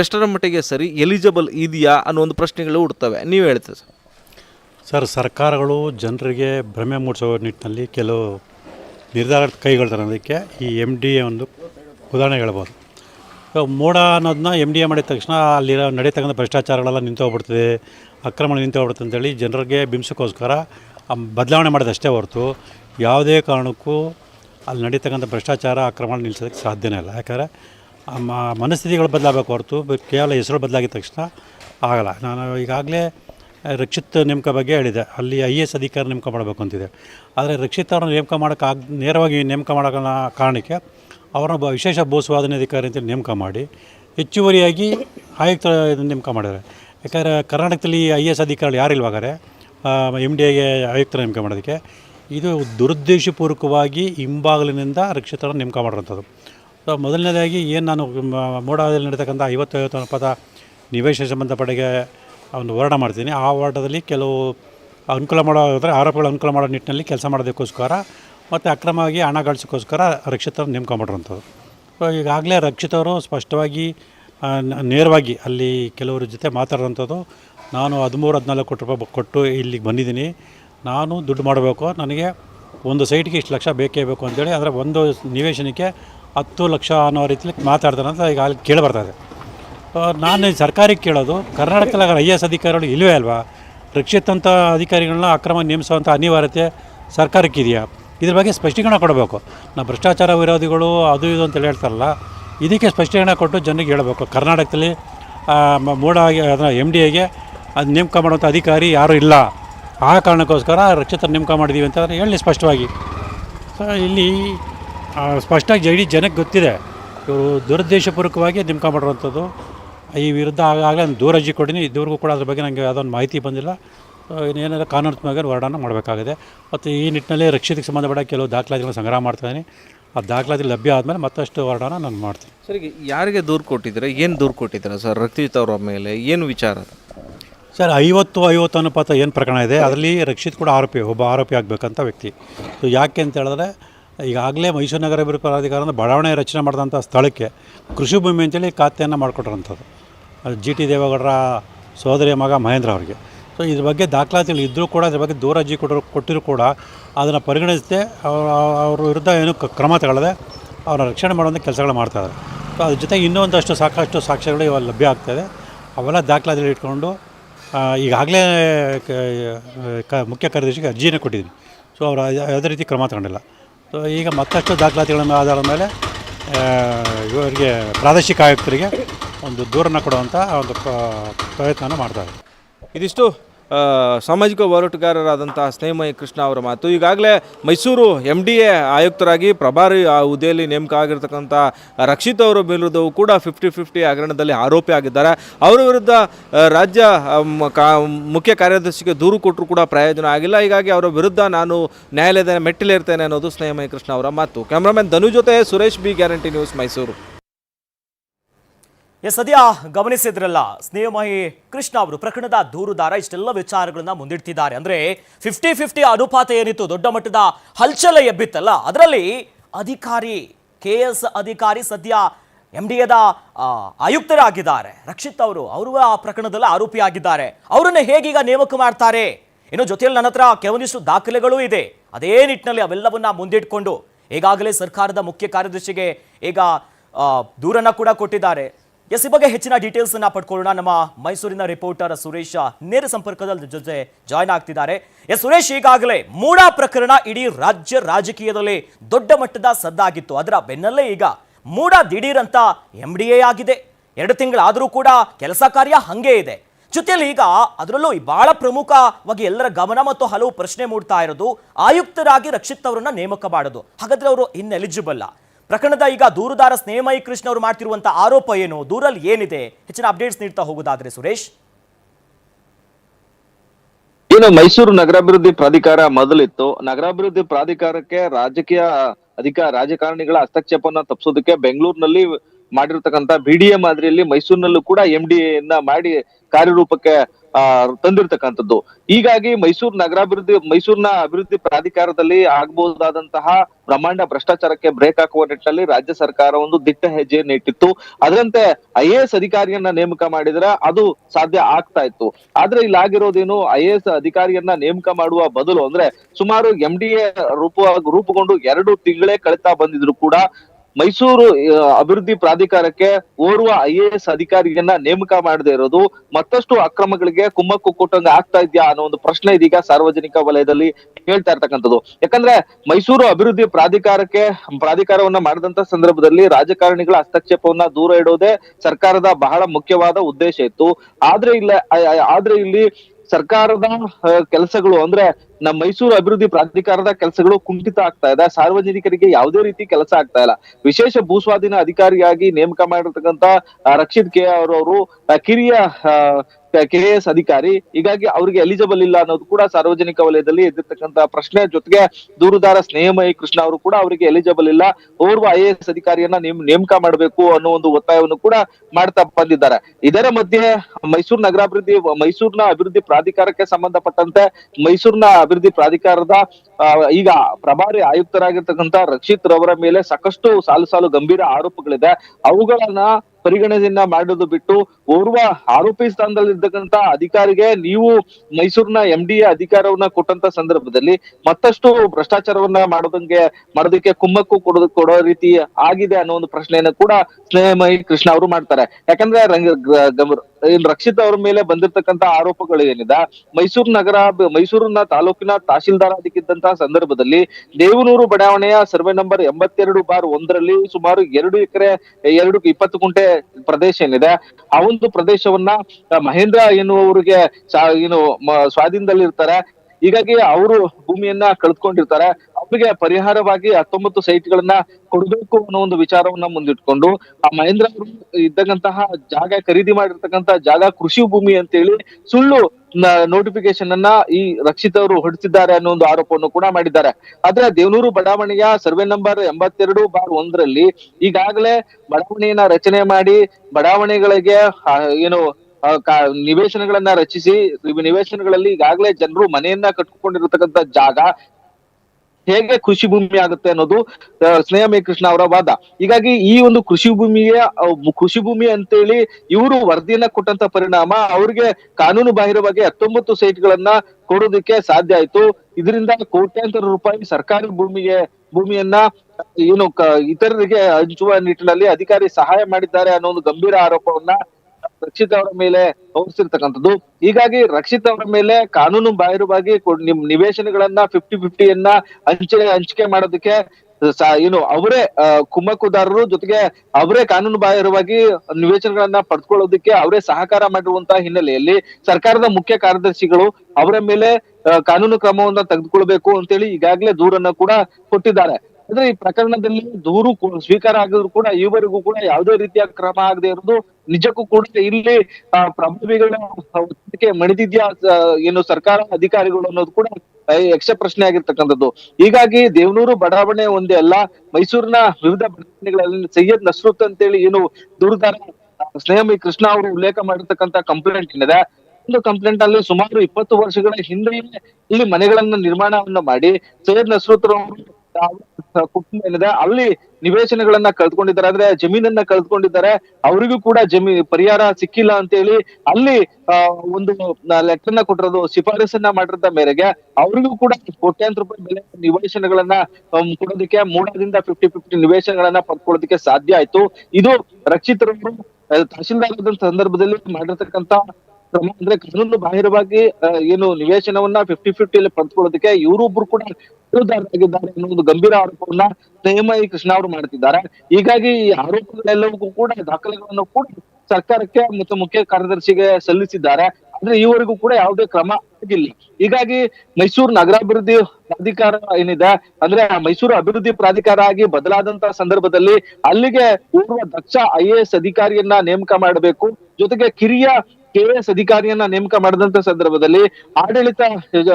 ಎಷ್ಟರ ಮಟ್ಟಿಗೆ ಸರಿ ಎಲಿಜಿಬಲ್ ಇದೆಯಾ ಅನ್ನೋ ಒಂದು ಪ್ರಶ್ನೆಗಳು ಹುಡ್ತವೆ ನೀವು ಹೇಳ್ತೀರಿ ಸರ್? ಸರ್, ಸರ್ಕಾರಗಳು ಜನರಿಗೆ ಭ್ರಮೆ ಮೂಡಿಸೋ ನಿಟ್ಟಿನಲ್ಲಿ ಕೆಲವು ನಿರ್ಧಾರ ಕೈಗೊಳ್ತಾರೆ ಅನ್ನೋದಕ್ಕೆ ಈ ಎಂ ಡಿ ಎ ಒಂದು ಉದಾಹರಣೆ ಹೇಳ್ಬೋದು. ಮೋಡ ಅನ್ನೋದನ್ನ ಎಂ ಡಿ ಎ ಮಾಡಿದ ತಕ್ಷಣ ಅಲ್ಲಿರೋ ನಡೀತಕ್ಕಂಥ ಭ್ರಷ್ಟಾಚಾರಗಳೆಲ್ಲ ನಿಂತು ಹೋಗ್ಬಿಡ್ತದೆ ಅಕ್ರಮ ನಿಂತು ಹೋಗ್ಬಿಡ್ತದೆ ಅಂತೇಳಿ ಜನರಿಗೆ ಬಿಂಬಿಸೋಕ್ಕೋಸ್ಕರ ಬದಲಾವಣೆ ಮಾಡಿದಷ್ಟೇ ಹೊರತು ಯಾವುದೇ ಕಾರಣಕ್ಕೂ ಅಲ್ಲಿ ನಡೀತಕ್ಕಂಥ ಭ್ರಷ್ಟಾಚಾರ ಆಕ್ರಮಣ ನಿಲ್ಲಿಸೋದಕ್ಕೆ ಸಾಧ್ಯನೇ ಇಲ್ಲ. ಯಾಕಂದರೆ ಮನಸ್ಥಿತಿಗಳು ಬದಲಾಗಬೇಕು ಹೊರತು, ಕೇವಲ ಹೆಸರು ಬದಲಾಗಿದ ತಕ್ಷಣ ಆಗಲ್ಲ. ನಾನು ಈಗಾಗಲೇ ರಕ್ಷಿತ್ ನೇಮಕ ಬಗ್ಗೆ ಹೇಳಿದೆ. ಅಲ್ಲಿ ಐ ಎ ಎಸ್ ಅಧಿಕಾರಿ ನೇಮಕ ಮಾಡಬೇಕು ಅಂತಿದೆ. ಆದರೆ ರಕ್ಷಿತ್ ಅವ್ರನ್ನ ನೇಮಕ ಮಾಡೋಕ್ಕಾಗ ನೇರವಾಗಿ ನೇಮಕ ಮಾಡೋಕ್ಕನ್ನ ಕಾರಣಕ್ಕೆ ಅವರನ್ನು ವಿಶೇಷ ಭೂಸ್ವಾಧನೆ ಅಧಿಕಾರಿ ಅಂತ ನೇಮಕ ಮಾಡಿ, ಹೆಚ್ಚುವರಿಯಾಗಿ ಆಯುಕ್ತ ನೇಮಕ ಮಾಡಿದ್ದಾರೆ. ಯಾಕಂದರೆ ಕರ್ನಾಟಕದಲ್ಲಿ ಐ ಎ ಎಸ್ ಅಧಿಕಾರಿಗಳು ಯಾರಿಲ್ವಾಗಾರೆ ಎಂ ಡಿ ಎಗೆ ಆಯುಕ್ತರ ನೇಮಕ ಮಾಡೋದಕ್ಕೆ ಇದು ದುರುದ್ದೇಶಪೂರ್ವಕವಾಗಿ ಹಿಂಬಾಗಿಲಿನಿಂದ ರಕ್ಷಿತರನ್ನು ನೇಮಕ ಮಾಡಿರೋಂಥದ್ದು ಸೊ, ಮೊದಲನೇದಾಗಿ ಏನು ನಾನು ಮೂಡಾದಲ್ಲಿ ನಡೀತಕ್ಕಂಥ ಐವತ್ತೈವತ್ತು ಐವತ್ತು ಅನುಪಾತ ನಿವೇಶ ಸಂಬಂಧಪಟ್ಟಿಗೆ ಒಂದು ಹೋರಾಟ ಮಾಡ್ತೀನಿ. ಆ ಹೋರಾಟದಲ್ಲಿ ಕೆಲವು ಅನುಕೂಲ ಮಾಡೋ, ಅಂದರೆ ಆರೋಪಗಳು ಅನುಕೂಲ ಮಾಡೋ ನಿಟ್ಟಿನಲ್ಲಿ ಕೆಲಸ ಮಾಡೋದಕ್ಕೋಸ್ಕರ ಮತ್ತು ಅಕ್ರಮವಾಗಿ ಹಣ ಗಳಿಸೋಕ್ಕೋಸ್ಕರ ರಕ್ಷಿತರನ್ನು ನೇಮಕ ಮಾಡಿರೋಂಥದ್ದು ಸೊ, ಈಗಾಗಲೇ ರಕ್ಷಿತರು ಸ್ಪಷ್ಟವಾಗಿ ನೇರವಾಗಿ ಅಲ್ಲಿ ಕೆಲವರ ಜೊತೆ ಮಾತಾಡೋಂಥದ್ದು ನಾನು ಹದಿಮೂರು, ಹದಿನಾಲ್ಕು ಕೋಟಿ ರೂಪಾಯಿ ಕೊಟ್ಟು ಇಲ್ಲಿಗೆ ಬಂದಿದ್ದೀನಿ. ನಾನು ದುಡ್ಡು ಮಾಡಬೇಕು, ನನಗೆ ಒಂದು ಸೈಟ್ಗೆ ಇಷ್ಟು ಲಕ್ಷ ಬೇಕೇ ಬೇಕು ಅಂತೇಳಿ ಅಂದರೆ ಒಂದು ನಿವೇಶನಕ್ಕೆ ಹತ್ತು ಲಕ್ಷ ಅನ್ನೋ ರೀತಿಲಿ ಮಾತಾಡ್ತಾರೆ ಅಂತ ಈಗ ಅಲ್ಲಿ ಕೇಳಿ ಬರ್ತಾ ಇದೆ. ನಾನು ಸರ್ಕಾರಕ್ಕೆ ಕೇಳೋದು, ಕರ್ನಾಟಕದಲ್ಲಿ ಐ ಎ ಎಸ್ ಅಧಿಕಾರಿಗಳು ಇಲ್ಲವೇ ಅಲ್ವಾ? ರಕ್ಷಿತಂಥ ಅಧಿಕಾರಿಗಳನ್ನ ಅಕ್ರಮ ನೇಮಿಸುವಂಥ ಅನಿವಾರ್ಯತೆ ಸರ್ಕಾರಕ್ಕಿದೆಯಾ? ಇದ್ರ ಬಗ್ಗೆ ಸ್ಪಷ್ಟೀಕರಣ ಕೊಡಬೇಕು. ನಾವು ಭ್ರಷ್ಟಾಚಾರ ವಿರೋಧಿಗಳು ಅದು ಇದು ಅಂತ ಹೇಳ್ತಾರಲ್ಲ, ಇದಕ್ಕೆ ಸ್ಪಷ್ಟೀಕರಣ ಕೊಟ್ಟು ಜನರಿಗೆ ಹೇಳಬೇಕು. ಕರ್ನಾಟಕದಲ್ಲಿ ಮೋಡ ಆಗಿ ಅದನ್ನು ಎಂ ಡಿ ಎಗೆ ಅದು ನೇಮಕ ಮಾಡುವಂಥ ಅಧಿಕಾರಿ ಯಾರೂ ಇಲ್ಲ? ಆ ಕಾರಣಕ್ಕೋಸ್ಕರ ರಕ್ಷಿತರ ನೇಮಕ ಮಾಡಿದ್ದೀವಿ ಅಂತಂದರೆ ಹೇಳಿ ಸ್ಪಷ್ಟವಾಗಿ. ಸೊ ಇಲ್ಲಿ ಸ್ಪಷ್ಟವಾಗಿ ಇಡೀ ಜನಕ್ಕೆ ಗೊತ್ತಿದೆ. ಇವರು ದುರುದ್ದೇಶಪೂರ್ವಕವಾಗಿ ನೇಮಕ ಮಾಡಿರುವಂಥದ್ದು. ಈ ವಿರುದ್ಧ ಆಗಾಗಲೇ ನಾನು ದೂರ ಅರ್ಜಿ ಕೊಟ್ಟಿನಿ ಇದುವರೆಗೂ ಕೂಡ ಅದ್ರ ಬಗ್ಗೆ ನನಗೆ ಯಾವುದೋ ಒಂದು ಮಾಹಿತಿ ಬಂದಿಲ್ಲ. ಸೊ ಇನ್ನೇನಾದ್ರು ಕಾನೂನಾತ್ಮಕ ಮಾಡಬೇಕಾಗಿದೆ. ಮತ್ತು ಈ ನಿಟ್ಟಿನಲ್ಲಿ ರಕ್ಷಿತಕ್ಕೆ ಸಂಬಂಧಪಟ್ಟ ಕೆಲವು ದಾಖಲಾತಿಗಳನ್ನ ಸಂಗ್ರಹ ಮಾಡ್ತಾಯಿದ್ದೀನಿ ಆ ದಾಖಲಾತಿ ಲಭ್ಯ ಆದಮೇಲೆ ಮತ್ತಷ್ಟು ಹೋರಾಟನ ನಾನು ಮಾಡ್ತೀನಿ. ಸರ್ ಯಾರಿಗೆ ದೂರು ಕೊಟ್ಟಿದ್ದೀರಾ? ಏನು ದೂರು ಕೊಟ್ಟಿದ್ದೀರಾ ಸರ್? ರಕ್ಷಿತ್ ಅವರ ಮೇಲೆ ಏನು ವಿಚಾರ? ಸರ್, ಐವತ್ತು ಐವತ್ತು ಅನುಪಾತ ಏನು ಪ್ರಕರಣ ಇದೆ? ಅದರಲ್ಲಿ ರಕ್ಷಿತ್ ಕೂಡ ಆರೋಪಿ, ಒಬ್ಬ ಆರೋಪಿ ಆಗಬೇಕಂತ ವ್ಯಕ್ತಿ. ಸೊ, ಯಾಕೆ ಅಂತ ಹೇಳಿದ್ರೆ, ಈಗಾಗಲೇ ಮೈಸೂರು ನಗರ ಅಭಿವೃದ್ಧಿ ಪ್ರಾಧಿಕಾರದ ಬಡಾವಣೆ ರಚನೆ ಮಾಡಿದಂಥ ಸ್ಥಳಕ್ಕೆ ಕೃಷಿ ಭೂಮಿ ಅಂತೇಳಿ ಖಾತೆಯನ್ನು ಮಾಡಿಕೊಟ್ರಂಥದ್ದು ಅದು ಜಿ ಟಿ ದೇವೇಗೌಡರ ಸೋದರಿಯ ಮಗ ಮಹೇಂದ್ರ ಅವರಿಗೆ. ಸೊ, ಇದ್ರ ಬಗ್ಗೆ ದಾಖಲಾತಿಗಳು ಇದ್ದರೂ ಕೂಡ, ಇದ್ರ ಬಗ್ಗೆ ದೂರ ಕೊಟ್ಟರು ಕೊಟ್ಟಿರೂ ಕೂಡ ಅದನ್ನು ಪರಿಗಣಿಸದೆ ಅವ್ರ ವಿರುದ್ಧ ಏನು ಕ್ರಮ ತಗೊಳ್ಳದೆ ಅವರ ರಕ್ಷಣೆ ಮಾಡುವಂಥ ಕೆಲಸಗಳು ಮಾಡ್ತಾಯಿದ್ದಾರೆ ಸೊ, ಅದ್ರ ಜೊತೆಗೆ ಇನ್ನೊಂದಷ್ಟು ಸಾಕಷ್ಟು ಸಾಕ್ಷ್ಯಗಳು ಇವಾಗ ಲಭ್ಯ ಆಗ್ತಾಯಿದೆ ಅವೆಲ್ಲ ದಾಖಲಾತಿಗಳು ಇಟ್ಕೊಂಡು ಈಗಾಗಲೇ ಕ- ಮುಖ್ಯ ಕಾರ್ಯದರ್ಶಿಗೆ ಅರ್ಜಿಯನ್ನು ಕೊಟ್ಟಿದ್ದೀನಿ. ಸೊ ಅವರು ಯಾವುದೇ ರೀತಿ ಕ್ರಮ ತಗೊಂಡಿಲ್ಲ. ಸೊ ಈಗ ಮತ್ತಷ್ಟು ದಾಖಲಾತಿಗಳನ್ನು ಆಧಾರದ ಮೇಲೆ ಇವರಿಗೆ ಪ್ರಾದೇಶಿಕ ಆಯುಕ್ತರಿಗೆ ಒಂದು ದೂರನ್ನು ಕೊಡುವಂಥ ಒಂದು ಪ್ರಯತ್ನವನ್ನು ಮಾಡ್ತಾರೆ ಇದಿಷ್ಟು. ಸಾಮಾಜಿಕ ಹೋರಾಟಗಾರರಾದಂತಹ ಸ್ನೇಹಮಯಿ ಕೃಷ್ಣ ಅವರ ಮಾತು. ಈಗಾಗಲೇ ಮೈಸೂರು ಎಂ ಡಿ ಎ ಆಯುಕ್ತರಾಗಿ ಪ್ರಭಾರಿ ಆ ಹುದ್ದೆಯಲ್ಲಿ ನೇಮಕ ಆಗಿರ್ತಕ್ಕಂಥ ರಕ್ಷಿತ್ ಅವರ ವಿರುದ್ಧವೂ ಕೂಡ ಫಿಫ್ಟಿ ಫಿಫ್ಟಿ ಹಗರಣದಲ್ಲಿ ಆರೋಪಿ ಆಗಿದ್ದಾರೆ. ಅವರ ವಿರುದ್ಧ ರಾಜ್ಯ ಮುಖ್ಯ ಕಾರ್ಯದರ್ಶಿಗೆ ದೂರು ಕೊಟ್ಟರು ಕೂಡ ಪ್ರಯೋಜನ ಆಗಿಲ್ಲ. ಹೀಗಾಗಿ ಅವರ ವಿರುದ್ಧ ನಾನು ನ್ಯಾಯಾಲಯದ ಮೆಟ್ಟಿಲೇರ್ತೇನೆ ಅನ್ನೋದು ಸ್ನೇಹಮಯ ಕೃಷ್ಣ ಅವರ ಮಾತು. ಕ್ಯಾಮ್ರಾಮನ್ ಧನು ಜೊತೆ Suresh B Guarantee News Mysuru. S ಸದ್ಯ ಗಮನಿಸಿದ್ರಲ್ಲ, ಸ್ನೇಹಮಹಿ ಕೃಷ್ಣ ಅವರು ಪ್ರಕರಣದ ದೂರುದಾರ, ಇಷ್ಟೆಲ್ಲ ವಿಚಾರಗಳನ್ನ ಮುಂದಿಡ್ತಿದ್ದಾರೆ. ಅಂದ್ರೆ ಫಿಫ್ಟಿ ಫಿಫ್ಟಿ ಅನುಪಾತ ಏನಿತ್ತು, ದೊಡ್ಡ ಮಟ್ಟದ ಹಲ್ಚಲ ಎಬ್ಬಿತ್ತಲ್ಲ, ಅದರಲ್ಲಿ ಅಧಿಕಾರಿ, ಕೆ ಅಧಿಕಾರಿ ಸದ್ಯ ಎಂ ಡಿ ಎದ ಆಯುಕ್ತರಾಗಿದ್ದಾರೆ. ರಕ್ಷಿತ್ ಅವರು ಅವರು ಆ ಪ್ರಕರಣದಲ್ಲಿ ಆರೋಪಿಯಾಗಿದ್ದಾರೆ ಅವರನ್ನ ಹೇಗೀಗ ನೇಮಕ ಮಾಡ್ತಾರೆ? ಇನ್ನು ಜೊತೆಯಲ್ಲಿ ನನ್ನ ಹತ್ರ ಕೆಲವೊಂದಿಷ್ಟು ದಾಖಲೆಗಳೂ ಇದೆ. ಅದೇ ನಿಟ್ಟಿನಲ್ಲಿ ಅವೆಲ್ಲವನ್ನ ಮುಂದಿಟ್ಕೊಂಡು, ಈಗಾಗಲೇ ಸರ್ಕಾರದ ಮುಖ್ಯ ಕಾರ್ಯದರ್ಶಿಗೆ ಈಗ ದೂರನ್ನ ಕೂಡ ಕೊಟ್ಟಿದ್ದಾರೆ. ಎಸ್ ಬಗ್ಗೆ ಹೆಚ್ಚಿನ ಡೀಟೇಲ್ಸ್ ಅನ್ನ ಪಡ್ಕೊಳ್ಳೋಣ. ನಮ್ಮ ಮೈಸೂರಿನ ರಿಪೋರ್ಟರ್ ಸುರೇಶ ನೇರ ಸಂಪರ್ಕದಲ್ಲಿ ಜೊತೆ ಜಾಯ್ನ್ ಆಗ್ತಿದ್ದಾರೆ. ಎಸ್, ಸುರೇಶ್, ಈಗಾಗಲೇ ಮೂಡಾ ಪ್ರಕರಣ ಇಡೀ ರಾಜ್ಯ ರಾಜಕೀಯದಲ್ಲಿ ದೊಡ್ಡ ಮಟ್ಟದ ಸದ್ದಾಗಿತ್ತು. ಅದರ ಬೆನ್ನಲ್ಲೇ ಈಗ ಮೂಡಾ ದಿಢೀರಂತ ಎಂ ಡಿ ಎ ಆಗಿದೆ. ಎರಡು ತಿಂಗಳಾದರೂ ಕೂಡ ಕೆಲಸ ಕಾರ್ಯ ಹಂಗೆ ಇದೆ. ಜೊತೆಯಲ್ಲಿ ಈಗ ಅದರಲ್ಲೂ ಬಹಳ ಪ್ರಮುಖವಾಗಿ ಎಲ್ಲರ ಗಮನ ಮತ್ತು ಹಲವು ಪ್ರಶ್ನೆ ಮೂಡ್ತಾ ಇರೋದು, ಆಯುಕ್ತರಾಗಿ ರಕ್ಷಿತ್ ಅವರನ್ನ ನೇಮಕ ಮಾಡೋದು. ಹಾಗಾದ್ರೆ ಅವರು ಇನ್ಎಲಿಜಿಬಲ್ ಪ್ರಕರಣದ ಈಗ ದೂರುದಾರ ಸ್ನೇಹಮಯಿ ಕೃಷ್ಣ ಅವರು ಮಾಡ್ತಿರುವಂತ ಆರೋಪ ಏನು? ದೂರಲ್ಲಿ ಏನಿದೆ? ಹೆಚ್ಚಿನ ಅಪ್ಡೇಟ್ಸ್ ನೀಡ್ತಾ ಹೋಗುದಾದ್ರೆ ಸುರೇಶ್. ಏನು, ಮೈಸೂರು ನಗರಾಭಿವೃದ್ಧಿ ಪ್ರಾಧಿಕಾರ ಮೊದಲಿತ್ತು. ನಗರಾಭಿವೃದ್ಧಿ ಪ್ರಾಧಿಕಾರಕ್ಕೆ ರಾಜಕೀಯ ಅಧಿಕಾರ ರಾಜಕಾರಣಿಗಳ ಹಸ್ತಕ್ಷೇಪವನ್ನ ತಪ್ಪಿಸೋದಕ್ಕೆ ಬೆಂಗಳೂರಿನಲ್ಲಿ ಮಾಡಿರ್ತಕ್ಕಂಥ ಬಿಡಿಎ ಮಾದರಿಯಲ್ಲಿ ಮೈಸೂರಿನಲ್ಲೂ ಕೂಡ ಎಂ ಮಾಡಿ ಕಾರ್ಯರೂಪಕ್ಕೆ ತಂದಿರ್ತಕ್ಕಂಥದ್ದು. ಹೀಗಾಗಿ ಮೈಸೂರು ನಗರಾಭಿವೃದ್ಧಿ, ಮೈಸೂರಿನ ಅಭಿವೃದ್ಧಿ ಪ್ರಾಧಿಕಾರದಲ್ಲಿ ಆಗಬಹುದಾದಂತಹ ಬ್ರಹ್ಮಾಂಡ ಭ್ರಷ್ಟಾಚಾರಕ್ಕೆ ಬ್ರೇಕ್ ಹಾಕುವ ನಿಟ್ಟಿನಲ್ಲಿ ರಾಜ್ಯ ಸರ್ಕಾರ ಒಂದು ದಿಟ್ಟ ಹೆಜ್ಜೆಯನ್ನು ಇಟ್ಟಿತ್ತು. ಅದರಂತೆ ಐ ಎ ಅಧಿಕಾರಿಯನ್ನ ನೇಮಕ ಮಾಡಿದ್ರೆ ಅದು ಸಾಧ್ಯ ಆಗ್ತಾ ಇತ್ತು. ಆದ್ರೆ ಇಲ್ಲಿ ಆಗಿರೋದೇನು ಐ ಎ ಅಧಿಕಾರಿಯನ್ನ ನೇಮಕ ಮಾಡುವ ಬದಲು ಅಂದ್ರೆ ಸುಮಾರು ಎಂ ಡಿ ಎ ರೂಪ, ರೂಪುಗೊಂಡು ಎರಡು ತಿಂಗಳೇ ಕಳೀತಾ ಬಂದಿದ್ರು ಕೂಡ ಮೈಸೂರು ಅಭಿವೃದ್ಧಿ ಪ್ರಾಧಿಕಾರಕ್ಕೆ ಓರ್ವ ಐ ಎ ಎಸ್ ಅಧಿಕಾರಿಯನ್ನ ನೇಮಕ ಮಾಡದೇ ಇರೋದು ಮತ್ತಷ್ಟು ಅಕ್ರಮಗಳಿಗೆ ಕುಮ್ಮಕ್ಕು ಕೊಟ್ಟಂಗ ಆಗ್ತಾ ಇದೆಯಾ ಅನ್ನೋ ಒಂದು ಪ್ರಶ್ನೆ ಇದೀಗ ಸಾರ್ವಜನಿಕ ವಲಯದಲ್ಲಿ ಹೇಳ್ತಾ ಇರ್ತಕ್ಕಂಥದ್ದು. ಯಾಕಂದ್ರೆ ಮೈಸೂರು ಅಭಿವೃದ್ಧಿ ಪ್ರಾಧಿಕಾರಕ್ಕೆ, ಪ್ರಾಧಿಕಾರವನ್ನ ಮಾಡಿದಂತ ಸಂದರ್ಭದಲ್ಲಿ ರಾಜಕಾರಣಿಗಳ ಹಸ್ತಕ್ಷೇಪವನ್ನ ದೂರ ಇಡೋದೇ ಸರ್ಕಾರದ ಬಹಳ ಮುಖ್ಯವಾದ ಉದ್ದೇಶ ಇತ್ತು. ಆದ್ರೆ ಇಲ್ಲ ಆದ್ರೆ ಇಲ್ಲಿ ಸರ್ಕಾರದ ಕೆಲಸಗಳು ಅಂದ್ರೆ ನಮ್ಮ ಮೈಸೂರು ಅಭಿವೃದ್ಧಿ ಪ್ರಾಧಿಕಾರದ ಕೆಲಸಗಳು ಕುಂಠಿತ ಆಗ್ತಾ ಇದೆ. ಸಾರ್ವಜನಿಕರಿಗೆ ಯಾವುದೇ ರೀತಿ ಕೆಲಸ ಆಗ್ತಾ ಇಲ್ಲ. ವಿಶೇಷ ಭೂಸ್ವಾಧೀನ ಅಧಿಕಾರಿಯಾಗಿ ನೇಮಕ ಮಾಡಿರ್ತಕ್ಕಂತ ರಕ್ಷಿತ್ ಕೆ ಅವರವರು ಕಿರಿಯ ಕೆ ಎಸ್ ಅಧಿಕಾರಿ, ಹೀಗಾಗಿ ಅವರಿಗೆ ಎಲಿಜಿಬಲ್ ಇಲ್ಲ ಅನ್ನೋದು ಕೂಡ ಸಾರ್ವಜನಿಕ ವಲಯದಲ್ಲಿ ಎದ್ದಿರ್ತಕ್ಕಂತ ಪ್ರಶ್ನೆ ಜೊತೆಗೆ ದೂರುದಾರ ಸ್ನೇಹಮಯಿ ಕೃಷ್ಣ ಅವರು ಕೂಡ ಅವರಿಗೆ ಎಲಿಜಿಬಲ್ ಇಲ್ಲ. ಓರ್ವ ಐ ಎ ಎಸ್ ಅಧಿಕಾರಿಯನ್ನ ನೇಮ್- ನೇಮಕ ಮಾಡಬೇಕು ಅನ್ನೋ ಒಂದು ಒತ್ತಾಯವನ್ನು ಕೂಡ ಮಾಡ್ತಾ ಬಂದಿದ್ದಾರೆ. ಇದರ ಮಧ್ಯೆ ಮೈಸೂರು ನಗರಾಭಿವೃದ್ಧಿ, ಮೈಸೂರಿನ ಅಭಿವೃದ್ಧಿ ಪ್ರಾಧಿಕಾರಕ್ಕೆ ಸಂಬಂಧಪಟ್ಟಂತೆ ಮೈಸೂರಿನ ಅಭಿವೃದ್ಧಿ ಪ್ರಾಧಿಕಾರದ ಈಗ ಪ್ರಭಾರಿ ಆಯುಕ್ತರಾಗಿರ್ತಕ್ಕಂತ ರಕ್ಷಿತ್ ರವರ ಮೇಲೆ ಸಾಕಷ್ಟು ಸಾಲು ಸಾಲು ಗಂಭೀರ ಆರೋಪಗಳಿದೆ. ಅವುಗಳನ್ನ ಪರಿಗಣನೆಯನ್ನ ಮಾಡೋದು ಬಿಟ್ಟು ಓರ್ವ ಆರೋಪಿ ಸ್ಥಾನದಲ್ಲಿರ್ತಕ್ಕಂತ ಅಧಿಕಾರಿಗೆ ನೀವು ಮೈಸೂರಿನ ಎಂ ಡಿ ಅಧಿಕಾರವನ್ನ ಕೊಟ್ಟಂತ ಸಂದರ್ಭದಲ್ಲಿ ಮತ್ತಷ್ಟು ಭ್ರಷ್ಟಾಚಾರವನ್ನ ಮಾಡೋದಂಗೆ, ಮಾಡೋದಕ್ಕೆ ಕುಮ್ಮಕ್ಕು ಕೊಡೋದ್, ಕೊಡೋ ರೀತಿ ಆಗಿದೆ ಅನ್ನೋ ಒಂದು ಪ್ರಶ್ನೆಯನ್ನ ಕೂಡ ಸ್ನೇಹಮಯಿ ಕೃಷ್ಣ ಅವರು ಮಾಡ್ತಾರೆ. ಯಾಕಂದ್ರೆ ರಂಗ ರಕ್ಷಿತ್ ಅವ್ರ ಮೇಲೆ ಬಂದಿರತಕ್ಕಂತ ಆರೋಪಗಳು ಏನಿದೆ ಮೈಸೂರು ನಗರ, ಮೈಸೂರಿನ ತಾಲೂಕಿನ ತಹಶೀಲ್ದಾರ್ ಆಗಿದ್ದಂತಹ ಸಂದರ್ಭದಲ್ಲಿ ದೇವನೂರು ಬಡಾವಣೆಯ ಸರ್ವೆ ನಂಬರ್ ಎಂಬತ್ತೆರಡು ಬಾರ್ ಒಂದರಲ್ಲಿ ಸುಮಾರು ಎರಡು ಎಕರೆ, ಎರಡು ಇಪ್ಪತ್ತು ಗುಂಟೆ ಪ್ರದೇಶ ಏನಿದೆ, ಆ ಒಂದು ಪ್ರದೇಶವನ್ನ ಮಹೇಂದ್ರ ಎನ್ನುವವರಿಗೆ ಏನು ಸ್ವಾಧೀನದಲ್ಲಿ ಇರ್ತಾರೆ ಹೀಗಾಗಿ ಅವರು ಭೂಮಿಯನ್ನ ಕಳೆದುಕೊಂಡಿರ್ತಾರೆ. ಅವರಿಗೆ ಪರಿಹಾರವಾಗಿ ಹತ್ತೊಂಬತ್ತು ಸೈಟ್ ಗಳನ್ನ ಕೊಡಬೇಕು ಅನ್ನೋ ಒಂದು ವಿಚಾರವನ್ನ ಮುಂದಿಟ್ಕೊಂಡು, ಆ ಮಹೇಂದ್ರ ಅವರು ಇದ್ದಕ್ಕಂತಹ ಜಾಗ, ಖರೀದಿ ಮಾಡಿರ್ತಕ್ಕಂತ ಜಾಗ, ಕೃಷಿ ಭೂಮಿ ಅಂತ ಹೇಳಿ ಸುಳ್ಳು ನೋಟಿಫಿಕೇಶನ್ ಅನ್ನ ಈ ರಕ್ಷಿತ್ ಅವರು ಹೊರಡಿಸಿದ್ದಾರೆ ಅನ್ನೋ ಒಂದು ಆರೋಪವನ್ನು ಕೂಡ ಮಾಡಿದ್ದಾರೆ. ಆದ್ರೆ ದೇವನೂರು ಬಡಾವಣೆಯ ಸರ್ವೆ ನಂಬರ್ ಎಂಬತ್ತೆರಡು ಬಾರ್ ಒಂದರಲ್ಲಿ ಈಗಾಗಲೇ ಬಡಾವಣೆಯನ್ನ ರಚನೆ ಮಾಡಿ ಬಡಾವಣೆಗಳಿಗೆ ಏನು ನಿವೇಶನಗಳನ್ನ ರಚಿಸಿ ನಿವೇಶನಗಳಲ್ಲಿ ಈಗಾಗಲೇ ಜನರು ಮನೆಯನ್ನ ಕಟ್ಕೊಂಡಿರತಕ್ಕಂತ ಜಾಗ ಹೇಗೆ ಕೃಷಿ ಭೂಮಿ ಆಗುತ್ತೆ ಅನ್ನೋದು ಸ್ನೇಹ ಸ್ನೇಹಮಯ ಕೃಷ್ಣ ಅವರ ವಾದ. ಹೀಗಾಗಿ ಈ ಒಂದು ಕೃಷಿ ಭೂಮಿಯ ಕೃಷಿ ಭೂಮಿ ಅಂತೇಳಿ ಇವರು ವರದಿಯನ್ನ ಕೊಟ್ಟಂತ ಪರಿಣಾಮ ಅವ್ರಿಗೆ ಕಾನೂನು ಬಾಹಿರವಾಗಿ ಹತ್ತೊಂಬತ್ತು ಸೈಟ್ ಗಳನ್ನ ಕೊಡೋದಕ್ಕೆ ಸಾಧ್ಯ ಆಯ್ತು. ಇದರಿಂದ ಕೋಟ್ಯಾಂತರ ರೂಪಾಯಿ ಸರ್ಕಾರಿ ಭೂಮಿಗೆ, ಭೂಮಿಯನ್ನ, ಏನು ಇತರರಿಗೆ ಹಂಚುವ ನಿಟ್ಟಿನಲ್ಲಿ ಅಧಿಕಾರಿ ಸಹಾಯ ಮಾಡಿದ್ದಾರೆ ಅನ್ನೋ ಒಂದು ಗಂಭೀರ ಆರೋಪವನ್ನ ರಕ್ಷಿತ್ ಅವರ ಮೇಲೆ ಹೊರಿಸಿರ್ತಕ್ಕಂಥದ್ದು ಹೀಗಾಗಿ ರಕ್ಷಿತ್ ಅವರ ಮೇಲೆ ಕಾನೂನು ಬಾಹಿರವಾಗಿ ನಿಮ್ ನಿವೇಶನಗಳನ್ನ ಫಿಫ್ಟಿ ಫಿಫ್ಟಿಯನ್ನ ಹಂಚಿಕೆ ಹಂಚಿಕೆ ಮಾಡೋದಕ್ಕೆ ಏನು, ಅವರೇ ಕುಮ್ಮಕ್ಕುದಾರರು ಜೊತೆಗೆ ಅವರೇ ಕಾನೂನು ಬಾಹಿರವಾಗಿ ನಿವೇಶನಗಳನ್ನ ಪಡೆದುಕೊಳ್ಳೋದಕ್ಕೆ ಅವರೇ ಸಹಕಾರ ಮಾಡಿರುವಂತಹ ಹಿನ್ನೆಲೆಯಲ್ಲಿ ಸರ್ಕಾರದ ಮುಖ್ಯ ಕಾರ್ಯದರ್ಶಿಗಳು ಅವರ ಮೇಲೆ ಕಾನೂನು ಕ್ರಮವನ್ನ ತೆಗೆದುಕೊಳ್ಬೇಕು ಅಂತೇಳಿ ಈಗಾಗಲೇ ದೂರನ್ನ ಕೂಡ ಕೊಟ್ಟಿದ್ದಾರೆ. ಅಂದ್ರೆ ಈ ಪ್ರಕರಣದಲ್ಲಿ ದೂರು ಸ್ವೀಕಾರ ಆಗಿದ್ರು ಕೂಡ ಈವರೆಗೂ ಕೂಡ ಯಾವುದೇ ರೀತಿಯ ಕ್ರಮ ಆಗದೆ ಇರೋದು ನಿಜಕ್ಕೂ ಕೂಡ ಇಲ್ಲಿ ಪ್ರಭಾವಿಗಳ ಮಣಿದಿದ್ಯಾ ಏನು ಸರ್ಕಾರ ಅಧಿಕಾರಿಗಳು ಅನ್ನೋದು ಕೂಡ ಯಕ್ಷ ಪ್ರಶ್ನೆ ಆಗಿರ್ತಕ್ಕಂಥದ್ದು. ಹೀಗಾಗಿ ದೇವನೂರು, ಬಡಾವಣೆ ಒಂದೇ ಅಲ್ಲ, ಮೈಸೂರಿನ ವಿವಿಧ ಬಡಾವಣೆಗಳಲ್ಲಿ ಸೈಯದ್ ನಸ್ರುತ್ ಅಂತೇಳಿ ಏನು ದೂರದಾರ ಸ್ನೇಹಮಿ ಕೃಷ್ಣ ಅವರು ಉಲ್ಲೇಖ ಮಾಡಿರ್ತಕ್ಕಂತ ಕಂಪ್ಲೇಂಟ್ ಏನಿದೆ, ಒಂದು ಕಂಪ್ಲೇಂಟ್ ಅಲ್ಲಿ ಸುಮಾರು ಇಪ್ಪತ್ತು ವರ್ಷಗಳ ಹಿಂದೆಯೇ ಇಲ್ಲಿ ಮನೆಗಳನ್ನ ನಿರ್ಮಾಣವನ್ನ ಮಾಡಿ, ಸೈಯದ್ ನಸ್ರುತ್ ಅವ್ರ ಕುಟುಂಬ ಅಲ್ಲಿ ನಿವೇಶನಗಳನ್ನ ಕಳ್ಕೊಂಡಿದ್ದಾರೆ ಅಂದ್ರೆ ಜಮೀನನ್ನ ಕಳ್ಕೊಂಡಿದ್ದಾರೆ ಅವರಿಗೂ ಕೂಡ ಜಮೀ, ಪರಿಹಾರ ಸಿಕ್ಕಿಲ್ಲ ಅಂತ ಹೇಳಿ ಅಲ್ಲಿ ಒಂದು ಲೆಟರ್ನ ಕೊಟ್ಟಿರೋದು, ಶಿಫಾರಸನ್ನ ಮಾಡಿರದ ಮೇರೆಗೆ ಅವರಿಗೂ ಕೂಡ ಕೋಟ್ಯಾಂತರ ರೂಪಾಯಿ ಬೆಲೆ ನಿವೇಶನಗಳನ್ನ ಕೊಡೋದಕ್ಕೆ ಮೂರರಿಂದ ಫಿಫ್ಟಿ ಫಿಫ್ಟಿ ನಿವೇಶನಗಳನ್ನ ಪಡ್ಕೊಳ್ಳೋದಕ್ಕೆ ಸಾಧ್ಯ ಆಯ್ತು. ಇದು ರಕ್ಷಿತರವರು ತಹಶೀಲ್ದಾರ್ ಸಂದರ್ಭದಲ್ಲಿ ಮಾಡಿರ್ತಕ್ಕಂತ ಅಂದ್ರೆ ಕಾನೂನು ಬಾಹಿರವಾಗಿ ಏನು ನಿವೇಶನವನ್ನ ಫಿಫ್ಟಿ ಫಿಫ್ಟಿ ಅಲ್ಲಿ ಪಡೆದುಕೊಳ್ಳೋದಕ್ಕೆ ಇವರೊಬ್ರು ಕೂಡ ದೂರುದಾರರಾಗಿದ್ದಾರೆ ಅನ್ನೋ ಒಂದು ಗಂಭೀರ ಆರೋಪವನ್ನ ನೇಮಯಿ ಕೃಷ್ಣ ಅವರು ಮಾಡ್ತಿದ್ದಾರೆ. ಹೀಗಾಗಿ ಈ ಆರೋಪಗಳೆಲ್ಲವೂ ಕೂಡ ದಾಖಲೆಗಳನ್ನು ಕೂಡ ಸರ್ಕಾರಕ್ಕೆ ಮತ್ತು ಮುಖ್ಯ ಕಾರ್ಯದರ್ಶಿಗೆ ಸಲ್ಲಿಸಿದ್ದಾರೆ. ಅಂದ್ರೆ ಈವರೆಗೂ ಕೂಡ ಯಾವುದೇ ಕ್ರಮ ಆಗಿಲ್ಲ. ಹೀಗಾಗಿ ಮೈಸೂರು ನಗರಾಭಿವೃದ್ಧಿ ಪ್ರಾಧಿಕಾರ ಏನಿದೆ, ಅಂದ್ರೆ ಮೈಸೂರು ಅಭಿವೃದ್ಧಿ ಪ್ರಾಧಿಕಾರ ಆಗಿ ಬದಲಾದಂತಹ ಸಂದರ್ಭದಲ್ಲಿ ಅಲ್ಲಿಗೆ ಓರ್ವ ದಕ್ಷ ಐ ಅಧಿಕಾರಿಯನ್ನ ನೇಮಕ ಮಾಡಬೇಕು. ಜೊತೆಗೆ ಕಿರಿಯ ಕೆ ಎಸ್ ಅಧಿಕಾರಿಯನ್ನ ನೇಮಕ ಮಾಡಿದಂತ ಸಂದರ್ಭದಲ್ಲಿ ಆಡಳಿತ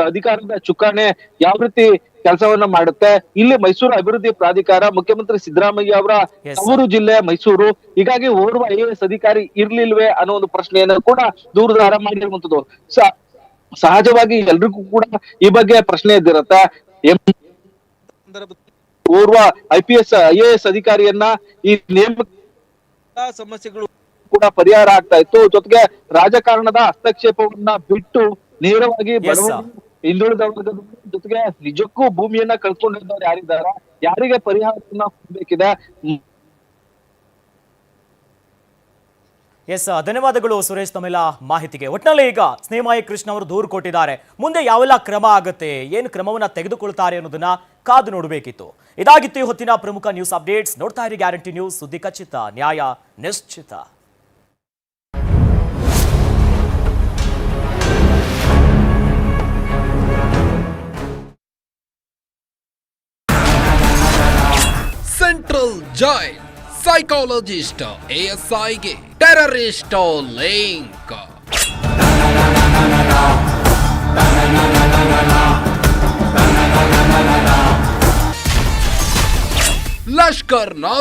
ಅಧಿಕಾರದ ಚುಕ್ಕಾಣೆ ಯಾವ ರೀತಿ ಕೆಲಸವನ್ನ ಮಾಡುತ್ತೆ? ಇಲ್ಲಿ ಮೈಸೂರು ಅಭಿವೃದ್ಧಿ ಪ್ರಾಧಿಕಾರ ಮುಖ್ಯಮಂತ್ರಿ ಸಿದ್ದರಾಮಯ್ಯ ಅವರ. ತವರು ಜಿಲ್ಲೆ ಮೈಸೂರು. ಹೀಗಾಗಿ ಓರ್ವ ಐ ಎ ಎಸ್ ಅಧಿಕಾರಿ ಇರ್ಲಿಲ್ವೇ ಅನ್ನೋ ಒಂದು ಪ್ರಶ್ನೆಯನ್ನು ಕೂಡ ದೂರದಾರ ಮಾಡಿರುವಂತದ್ದು. ಸ- ಸಹಜವಾಗಿ ಎಲ್ರಿಗೂ ಕೂಡ ಈ ಬಗ್ಗೆ ಪ್ರಶ್ನೆ ಎದ್ದಿರತ್ತ. ಎಂ- ಓರ್ವ I P S I A S ಅಧಿಕಾರಿಯನ್ನ ಈ ನೇಮಕ ಸಮಸ್ಯೆಗಳು ಕೂಡ ಪರಿಹಾರ ಆಗ್ತಾ ಇತ್ತು. ಜೊತೆಗೆ ರಾಜಕಾರಣದ ಹಸ್ತಕ್ಷೇಪವನ್ನ ಬಿಟ್ಟು ನೇರವಾಗಿ. ಹಿಂದುಳಿದ ವರ್ಗದ ಜೊತೆಗೆ ನಿಜಕ್ಕೂ ಭೂಮಿಯನ್ನ ಕಳ್ಕೊಂಡಿದ್ದವ್ರು ಯಾರಿದ್ದಾರೆ? ಯಾರಿಗೆ ಪರಿಹಾರವನ್ನ ಕೊಡ್ಬೇಕಿದೆ? ಎಸ್ ಧನ್ಯವಾದಗಳು ಸುರೇಶ್ ತಮ್ಮೆಲ್ಲ ಮಾಹಿತಿಗೆ. ಒಟ್ಟಿನಲ್ಲಿ ಈಗ ಸ್ನೇಹಮಾಯಿ ಕೃಷ್ಣ ಅವರು ದೂರು ಕೊಟ್ಟಿದ್ದಾರೆ. ಮುಂದೆ ಯಾವೆಲ್ಲ ಕ್ರಮ ಆಗುತ್ತೆ? ಏನು ಕ್ರಮವನ್ನ ತೆಗೆದುಕೊಳ್ತಾರೆ ಅನ್ನೋದನ್ನ ಕಾದು ನೋಡಬೇಕಿತ್ತು. ಇದಾಗಿತ್ತು ಈ ಹೊತ್ತಿನ ಪ್ರಮುಖ ನ್ಯೂಸ್ ಅಪ್ಡೇಟ್ಸ್ ನೋಡ್ತಾ ಇರಿ ಗ್ಯಾರಂಟಿ ನ್ಯೂಸ್ ಸುದ್ದಿ ಖಚಿತ. ನ್ಯಾಯ ನಿಶ್ಚಿತ. ಸೆಂಟ್ರಲ್ ಜೈಲ್ ಸೈಕಾಲಜಿಸ್ಟ್ ಎಎಸ್ಐಗೆ ಟೆರರಿಸ್ಟ್ ಲಿಂಕ್ ಲಷ್ಕರ್